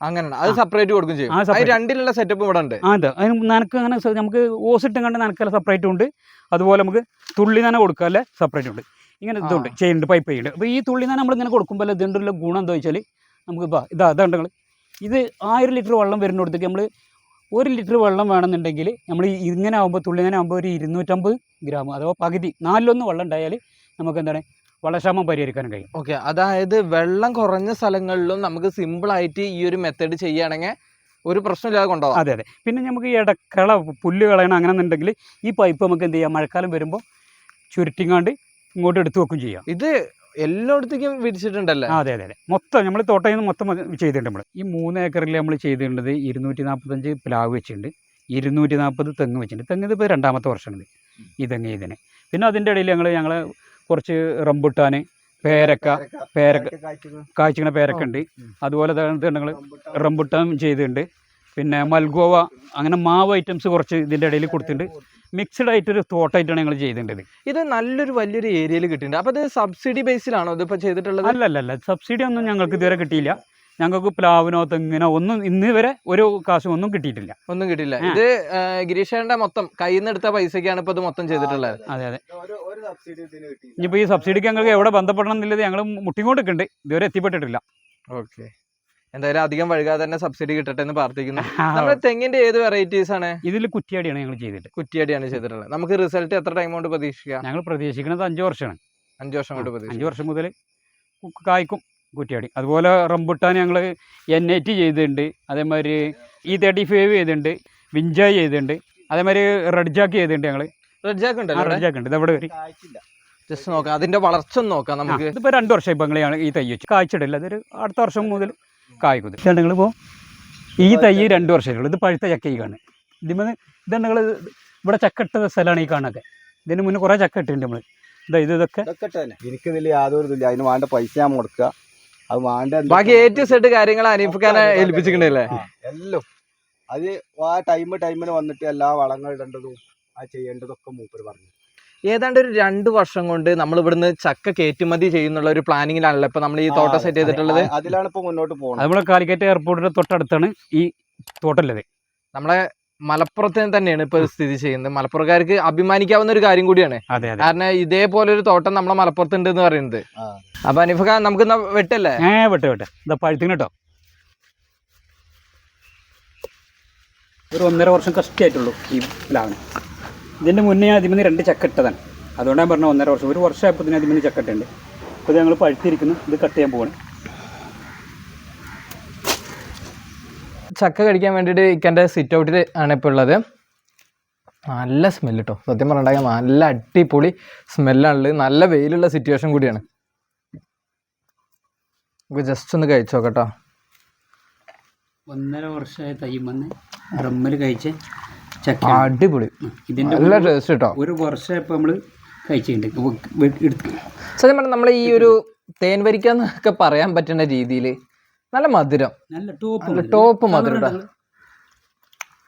അങ്ങനെയാണ്. അത്. സെപ്പറേറ്റ് കൊടുക്കും ചെയ്യും. രണ്ടിലുള്ള സെറ്റപ്പ് ഇവിടെ ഉണ്ട്. അതെ അതിന് നനക്ക് അങ്ങനെ നമുക്ക് ഓസ് ഇട്ടുങ്ങാണ്ട് നനക്കല സെപ്പറേറ്റ് ഉണ്ട്. അതുപോലെ നമുക്ക് തുള്ളി നന കൊടുക്കാല്ലേ സെപ്പറേറ്റ് ഉണ്ട്. ഇങ്ങനെ ഇതുണ്ട്. ചെയ്യുന്നുണ്ട് പൈപ്പ് ചെയ്യുന്നുണ്ട് അപ്പോൾ ഈ തുള്ളി നന നമ്മളിങ്ങനെ കൊടുക്കുമ്പോൾ ഉള്ള ഗുണം എന്താ വെച്ചാൽ നമുക്ക് ഇതാ ഇതാ നിങ്ങൾ ഇത് ആയിരം ലിറ്റർ വെള്ളം വരുന്നിടത്തേക്ക് നമ്മൾ ഒരു ലിറ്റർ വെള്ളം വേണമെന്നുണ്ടെങ്കിൽ നമ്മൾ ഇങ്ങനെ ആകുമ്പോൾ തുള്ളിങ്ങനെ ആകുമ്പോൾ ഒരു ഇരുന്നൂറ്റമ്പത് ഗ്രാം അഥവാ പകുതി നാലിലൊന്ന് വെള്ളം ഉണ്ടായാൽ നമുക്ക് എന്താണ് വളക്ഷാമം പരിഹരിക്കാൻ കഴിയും. ഓക്കെ അതായത് വെള്ളം കുറഞ്ഞ സ്ഥലങ്ങളിലും നമുക്ക് സിമ്പിളായിട്ട് ഈ ഒരു മെത്തേഡ് ചെയ്യുകയാണെങ്കിൽ ഒരു പ്രശ്നമില്ലാതെ കൊണ്ടുപോകാം. അതെ അതെ. പിന്നെ നമുക്ക് ഈ ഇടക്കള പുല്ല് കളയണം അങ്ങനെ എന്നുണ്ടെങ്കിൽ ഈ പൈപ്പ് നമുക്ക് എന്ത് ചെയ്യാം? മഴക്കാലം വരുമ്പോൾ ചുരുട്ടിങ്ങാണ്ട് ഇങ്ങോട്ട് എടുത്തു വെക്കും ചെയ്യാം. ഇത് എല്ലായിടത്തേക്കും വിരിച്ചിട്ടുണ്ടല്ലേ? അതെ അതെ അതെ. മൊത്തം നമ്മൾ തോട്ടയിൽ നിന്ന് മൊത്തം ചെയ്തിട്ടുണ്ട് നമ്മൾ ഈ മൂന്ന് ഏക്കറിൽ നമ്മൾ ചെയ്തിട്ടുള്ളത് ഇരുന്നൂറ്റി നാൽപ്പത്തഞ്ച് പ്ലാവ് വെച്ചിട്ടുണ്ട്. ഇരുന്നൂറ്റി നാൽപ്പത് തെങ്ങ് വെച്ചിട്ടുണ്ട്. തെങ്ങ് ഇതിപ്പോൾ രണ്ടാമത്തെ വർഷമാണ് ഈ തെങ്ങ് ഇതിന് പിന്നെ അതിന്റെ ഇടയിൽ ഞങ്ങൾ ഞങ്ങൾ കുറച്ച് റംബുട്ടാൻ പേരക്ക പേരക്ക. കായ്ച്ചിക്കണ പേരക്ക ഉണ്ട്. അതുപോലെ ഞങ്ങൾ റംബുട്ടാൻ ചെയ്തിട്ടുണ്ട്. പിന്നെ മൽഗോവ അങ്ങനെ മാവ് ഐറ്റംസ് കുറച്ച് ഇതിന്റെ ഇടയിൽ കൊടുത്തിട്ടുണ്ട്. മിക്സഡ് ആയിട്ടൊരു തോട്ടായിട്ടാണ് ഞങ്ങൾ ചെയ്തിട്ടുള്ളത്. ഇത് നല്ലൊരു വലിയൊരു ഏരിയയിൽ കിട്ടിയിട്ടുണ്ട്. അപ്പോൾ ഇത് സബ്സിഡി ബേസിലാണോ ഇതിപ്പോൾ ചെയ്തിട്ടുള്ളത്? അല്ല അല്ല അല്ല സബ്സിഡി ഒന്നും ഞങ്ങൾക്ക് ഇതുവരെ കിട്ടിയില്ല. ഞങ്ങൾക്ക് പ്ലാവിനോ തെങ്ങിനോ ഒന്നും ഇന്ന് വരെ ഒരു കാശും ഒന്നും കിട്ടിയിട്ടില്ല. ഒന്നും കിട്ടിയില്ല. ഇത് ഗിരീഷേന്റെ മൊത്തം കയ്യിൽ നിന്ന് എടുത്ത പൈസക്കാണ് ഇപ്പൊ ഇത് മൊത്തം ചെയ്തിട്ടുള്ളത്. അതെ അതെ. ഇനിയിപ്പോൾ ഈ സബ്സിഡിക്ക് ഞങ്ങൾക്ക് എവിടെ ബന്ധപ്പെടണം എന്നുള്ളത് ഞങ്ങൾ മുട്ടിക്കൊണ്ടിരിക്കുന്നുണ്ട് ഇതുവരെ എത്തിപ്പെട്ടിട്ടില്ല. ഓക്കെ. എന്തായാലും അധികം വഴുകാതെ തന്നെ സബ്സിഡി കിട്ടട്ടെ എന്ന് പ്രാർത്ഥിക്കുന്നു. നമ്മുടെ തെങ്ങിന്റെ ഏത് വെറൈറ്റീസ് ആണ്? ഇതിൽ കുറ്റിയാടിയാണ് ഞങ്ങൾ ചെയ്തിട്ട്. കുറ്റിയടിയാണ് ചെയ്തിട്ടുള്ളത്. നമുക്ക് റിസൾട്ട് എത്ര ടൈം കൊണ്ട് പ്രതീക്ഷിക്കാം? ഞങ്ങൾ പ്രതീക്ഷിക്കുന്നത് അഞ്ചു വർഷമാണ് അഞ്ചു വർഷം കൊണ്ട് അഞ്ച് പ്രതീക്ഷിക്കാം. വർഷം മുതൽ കായ്ക്കും കുറ്റിയാടി. അതുപോലെ റംബുട്ടാൻ ഞങ്ങൾ എൻ ഐ ടി ചെയ്തിട്ടുണ്ട്. അതേമാതിരി ഇ തേർട്ടി ഫൈവ് ചെയ്തിട്ടുണ്ട്. വിഞ്ചായ് ചെയ്തിട്ടുണ്ട്. അതേമാതിരി റെഡ് ജാക്ക് ചെയ്തിട്ടുണ്ട് ഞങ്ങൾ റെഡ് ജാക്ക് ഉണ്ടല്ലോ റെഡ് ജാക്ക് ഉണ്ട്. ഇതവിടെ വരും? ജസ്റ്റ് നോക്കാം. അതിന്റെ വളർച്ച നോക്കാം നമുക്ക്. ഇതിപ്പോ രണ്ടു വർഷം ഇപ്പൊ ഈ തൈ കാഴ്ചയിടില്ല അതൊരു അടുത്ത വർഷം മുതൽ കായ്ക്കും ഇത് നിങ്ങളിപ്പോൾ ഈ തൈ രണ്ട് വർഷമായിട്ടുള്ളൂ. ഇത് പഴുത്ത ചക്ക ഈ കാണ് ഇതിന് ഇത് നിങ്ങൾ ഇവിടെ ചക്ക ഇട്ട സ്ഥലമാണ് ഈ കാണൊക്കെ ഇതിന് മുന്നേ കുറേ ചക്ക ഇട്ടിട്ടുണ്ട് നമ്മൾ ഇതാ ഇത് ഇതൊക്കെ. എനിക്ക് ഇതിൽ യാതൊരു ഇതില്ല അതിന് വേണ്ട പൈസ ഞാൻ മുടക്കുക. അത് വേണ്ട ബാക്കി ഏറ്റവും സെഡ് കാര്യങ്ങൾ അനീഫ്ഖാനെ ഏൽപ്പിച്ചിട്ടുണ്ടല്ലേ? എല്ലാം. അത് ആ ടൈം ടൈമിന് വന്നിട്ട് എല്ലാ വളങ്ങൾ ഇടേണ്ടതും ആ ചെയ്യേണ്ടതൊക്കെ മൂപ്പര് പറഞ്ഞു. ഏതാണ്ട് ഒരു രണ്ട് വർഷം കൊണ്ട് നമ്മൾ ഇവിടുന്ന് ചക്ക കയറ്റുമതി ചെയ്യുന്നുള്ള ഒരു പ്ലാനിങ്ങിലാണല്ലോ ഇപ്പൊ നമ്മൾ ഈ തോട്ടം സെറ്റ് ചെയ്തിട്ടുള്ളത്. അതിലാണ് ഇപ്പൊ മുന്നോട്ട് പോകുന്നത് നമ്മളെ കാലിക്കറ്റ് എയർപോർട്ടിന്റെ തൊട്ടടുത്താണ് ഈ തോട്ടമുള്ളത് നമ്മളെ മലപ്പുറത്ത് തന്നെയാണ് ഇപ്പൊ സ്ഥിതി ചെയ്യുന്നത്. മലപ്പുറക്കാർക്ക് അഭിമാനിക്കാവുന്ന ഒരു കാര്യം കൂടിയാണ്. അതെ അതെ. കാരണം ഇതേപോലെ ഒരു തോട്ടം നമ്മളെ മലപ്പുറത്ത് ഉണ്ട് എന്ന് പറയുന്നത്. ആ. അപ്പൊ അനീഫ് നമുക്ക് വെട്ടല്ലേ? വെട്ടെ വെട്ടെ. ഇതാ പഴുത്തിന് കേട്ടോ. ഒരു ഒന്നര വർഷം കഷ്ടിയായിട്ടുള്ളൂ ഈ പ്ലാവിന് ഇതിന്റെ മുന്നേ ഞാൻ അതിൽ രണ്ട് ചക്ക ഇട്ടതാണ് അതുകൊണ്ടാണ് ഞാൻ പറഞ്ഞത് ഒന്നര വർഷം ഒരു വർഷമായപ്പോൾ ഇതിന് അതിൽ ചക്ക ഇട്ടുണ്ട് അപ്പോൾ ഞങ്ങൾ പഴുത്തിരിക്കുന്നു ഇത് കട്ട് ചെയ്യാൻ പോവാണ്. ചക്ക കഴിക്കാൻ വേണ്ടിയിട്ട് ഇക്കന്റെ സിറ്റ് ഔട്ടിൽ ആണ് ഇപ്പോൾ ഉള്ളത്. നല്ല സ്മെല്ല് കേട്ടോ സത്യം പറഞ്ഞാൽ നല്ല അടിപൊളി സ്മെല്ലാണുള്ളത് നല്ല വെയിലുള്ള സിറ്റുവേഷൻ കൂടിയാണ്. നമുക്ക് ജസ്റ്റ് ഒന്ന് കഴിച്ചു നോക്കട്ടോ. ഒന്നര വർഷമായ തൈ വന്ന് ഡ്രമ്മിൽ കഴിച്ച. ചക്ക അടിപൊളി. ഇതിന്റെ നല്ല ടേസ്റ്റ് കേട്ടോ ഒരു വർഷം നമ്മൾ കഴിച്ചിട്ടുണ്ട്. എടുത്ത്. സത്യം പറഞ്ഞാൽ നമ്മൾ ഈ ഒരു തേൻ വരിക്കാന്നൊക്കെ പറയാൻ പറ്റുന്ന രീതിയിൽ നല്ല മധുരം. നല്ല ടോപ്പ് നല്ല ടോപ്പ് മധുരം കേട്ടോ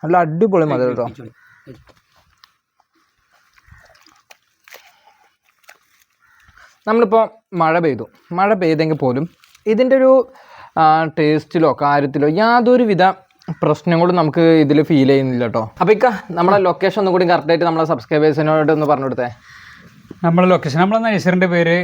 നല്ല അടിപൊളി മധുരം കേട്ടോ നമ്മളിപ്പോൾ മഴ പെയ്തു. മഴ പെയ്തെങ്കിൽ പോലും ഇതിന്റെ ഒരു ടേസ്റ്റിലോ കാര്യത്തിലോ യാതൊരു വിധ പ്രശ്നങ്ങളും നമുക്ക് ഇതിൽ ഫീൽ ചെയ്യുന്നില്ല കേട്ടോ അപ്പോൾ ഇക്ക നമ്മളെ ലൊക്കേഷൻ ഒന്നും കൂടി കറക്റ്റായിട്ട് നമ്മളെ സബ്സ്ക്രൈബേഴ്സിനോട് ഒന്ന് പറഞ്ഞു കൊടുത്തേ. നമ്മളെ ലൊക്കേഷൻ നമ്മളെ നൈസറിന്റെ പേര്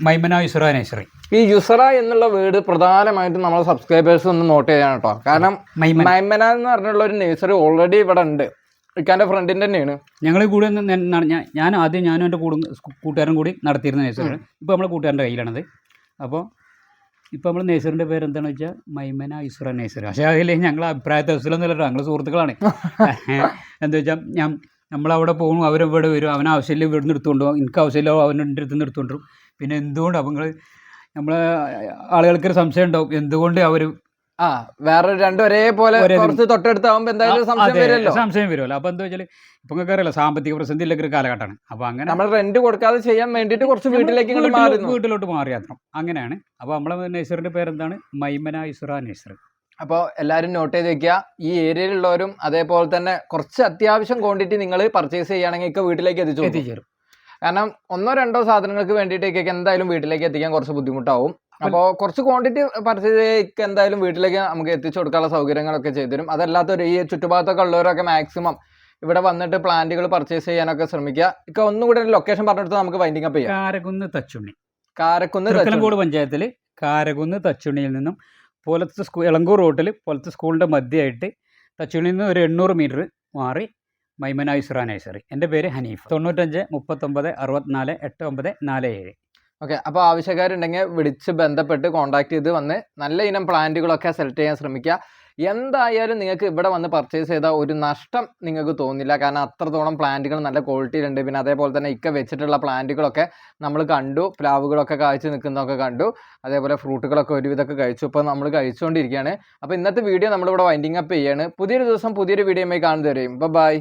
മൈമന യുസുറ നൈസറി ഈ യുസറ എന്നുള്ള വേർഡ് പ്രധാനമായിട്ടും നമ്മളെ സബ്സ്ക്രൈബേഴ്സ് ഒന്ന് നോട്ട് ചെയ്യാൻ കേട്ടോ കാരണം മൈമന. എന്ന് പറഞ്ഞുള്ള ഒരു നഴ്സറി ഓൾറെഡി ഇവിടെ ഉണ്ട്. ഇക്കാന്റെ ഫ്രണ്ടിന്റെ തന്നെയാണ്. ഞങ്ങൾ കൂടെ ഞാൻ ആദ്യം ഞാനും എന്റെ കൂടും കൂട്ടുകാരും കൂടി നടത്തിയിരുന്ന നേഴ്സറി ഇപ്പോൾ നമ്മളെ കൂട്ടുകാരന്റെ കയ്യിലാണത്. അപ്പോൾ ഇപ്പോൾ നമ്മൾ നേഴ്സറിന്റെ പേര് എന്താണെന്ന് വെച്ചാൽ മൈമന ഇസ്ര നേസർ. പക്ഷേ അതിൽ ഞങ്ങൾ അഭിപ്രായ തഹസിലൊന്നുമല്ലോ ഞങ്ങൾ സുഹൃത്തുക്കളാണ്. എന്താ വെച്ചാൽ ഞാൻ നമ്മളവിടെ പോകും അവരിവിടെ വരും. അവൻ ആവശ്യമില്ല ഇവിടുന്ന് എടുത്തുകൊണ്ട് പോകും എനിക്ക് ആവശ്യമില്ല അവന്റെ അടുത്ത് നിന്ന് എടുത്തുകൊണ്ട് പിന്നെ എന്തുകൊണ്ട് അപ്പോൾ നമ്മൾ നമ്മളെ ആളുകൾക്കൊരു സംശയം ഉണ്ടാവും. എന്തുകൊണ്ട് അവർ ആ വേറെ രണ്ടും ഒരേപോലെ. കുറച്ച് തൊട്ടടുത്താവുമ്പോൾ എന്തായാലും സംശയം വരുമല്ലോ. സംശയം വരുമല്ലോ. അപ്പോൾ എന്താ വെച്ചാൽ ഇപ്പൊ നിങ്ങൾക്ക് അറിയാലോ സാമ്പത്തിക പ്രതിസന്ധി ഇല്ലെങ്കിൽ ഒരു കാലഘട്ടമാണ്. അപ്പൊ അങ്ങനെ നമ്മൾ റെന്റ് കൊടുക്കാതെ ചെയ്യാൻ വേണ്ടിയിട്ട് കുറച്ച് വീട്ടിലേക്ക് വീട്ടിലോട്ട് മാറി അത്രം അങ്ങനെയാണ്. അപ്പൊ നമ്മളെ നെയ്സറിന്റെ പേരെന്താണ്? മൈമന ഇസ്ര നെയ്സർ അപ്പോൾ എല്ലാവരും നോട്ട് ചെയ്ത് വെക്കുക. ഈ ഏരിയയിലുള്ളവരും അതേപോലെ തന്നെ കുറച്ച് അത്യാവശ്യം ക്വാണ്ടിറ്റി നിങ്ങൾ പർച്ചേസ് ചെയ്യുകയാണെങ്കിൽ ഒക്കെ വീട്ടിലേക്ക് എത്തിച്ചു എത്തിച്ചേരും. കാരണം ഒന്നോ രണ്ടോ സാധനങ്ങൾക്ക് വേണ്ടിയിട്ടേക്കൊക്കെ എന്തായാലും വീട്ടിലേക്ക് എത്തിക്കാൻ കുറച്ച് ബുദ്ധിമുട്ടാവും. അപ്പോൾ കുറച്ച് ക്വാണ്ടിറ്റി പർച്ചേസ് എന്തായാലും വീട്ടിലേക്ക് നമുക്ക് എത്തിച്ചു കൊടുക്കാനുള്ള സൗകര്യങ്ങളൊക്കെ ചെയ്തുതരും. അതല്ലാത്തൊരു ഈ ചുറ്റുഭാഗത്തൊക്കെ ഉള്ളവരൊക്കെ മാക്സിമം ഇവിടെ വന്നിട്ട് പ്ലാന്റുകൾ പർച്ചേസ് ചെയ്യാനൊക്കെ ശ്രമിക്കുക. ഇപ്പൊ ഒന്നുകൂടെ ലൊക്കേഷൻ പറഞ്ഞെടുത്ത് നമുക്ക് വൈൻഡിങ് അപ്പ് ചെയ്യാം. കാരകുന്ന് തച്ചുണ്ണി. കാരക്കുന്ന് തൃക്കലങ്കോട് പഞ്ചായത്തിൽ കാരകുന്ന് തച്ചുണ്ണിയിൽ നിന്നും പോലത്തെ സ്കൂൾ ഇളങ്കൂർ റോട്ടിൽ പോലത്തെ സ്കൂളിന്റെ മധ്യമായിട്ട് തച്ചുണിയിൽ നിന്ന് ഒരു എണ്ണൂറ് മീറ്റർ മാറി മൈമന യുസുറ നഴ്സറി എന്റെ പേര് ഹനീഫ്. തൊണ്ണൂറ്റഞ്ച് മുപ്പത്തൊമ്പത് അറുപത്തിനാല് എട്ട് ഒമ്പത് നാല് ഏഴ്. ഓക്കെ അപ്പോൾ ആവശ്യക്കാരുണ്ടെങ്കിൽ വിളിച്ച് ബന്ധപ്പെട്ട് കോൺടാക്ട് ചെയ്ത് വന്ന് നല്ല ഇനം പ്ലാന്റുകളൊക്കെ സെലക്ട് ചെയ്യാൻ ശ്രമിക്കുക. എന്തായാലും നിങ്ങൾക്ക് ഇവിടെ വന്ന് പർച്ചേസ് ചെയ്താൽ ഒരു നഷ്ടം നിങ്ങൾക്ക് തോന്നില്ല. കാരണം അത്രത്തോളം പ്ലാന്റുകൾ നല്ല ക്വാളിറ്റിയിലുണ്ട് പിന്നെ അതേപോലെ തന്നെ ഇക്ക വെച്ചിട്ടുള്ള പ്ലാന്റുകളൊക്കെ നമ്മൾ കണ്ടു. പ്ലാവുകളൊക്കെ കാഴ്ച നിൽക്കുന്നതൊക്കെ കണ്ടു. അതേപോലെ ഫ്രൂട്ടുകളൊക്കെ ഒരുവിധമൊക്കെ കഴിച്ചു. ഇപ്പോൾ നമ്മൾ കഴിച്ചുകൊണ്ടിരിക്കുകയാണ്. അപ്പോൾ ഇന്നത്തെ വീഡിയോ നമ്മളിവിടെ വൈൻഡിങ് അപ്പ് ചെയ്യാണ്. പുതിയൊരു ദിവസം പുതിയൊരു വീഡിയോയുമായി കാണുന്നവരെയും ബൈ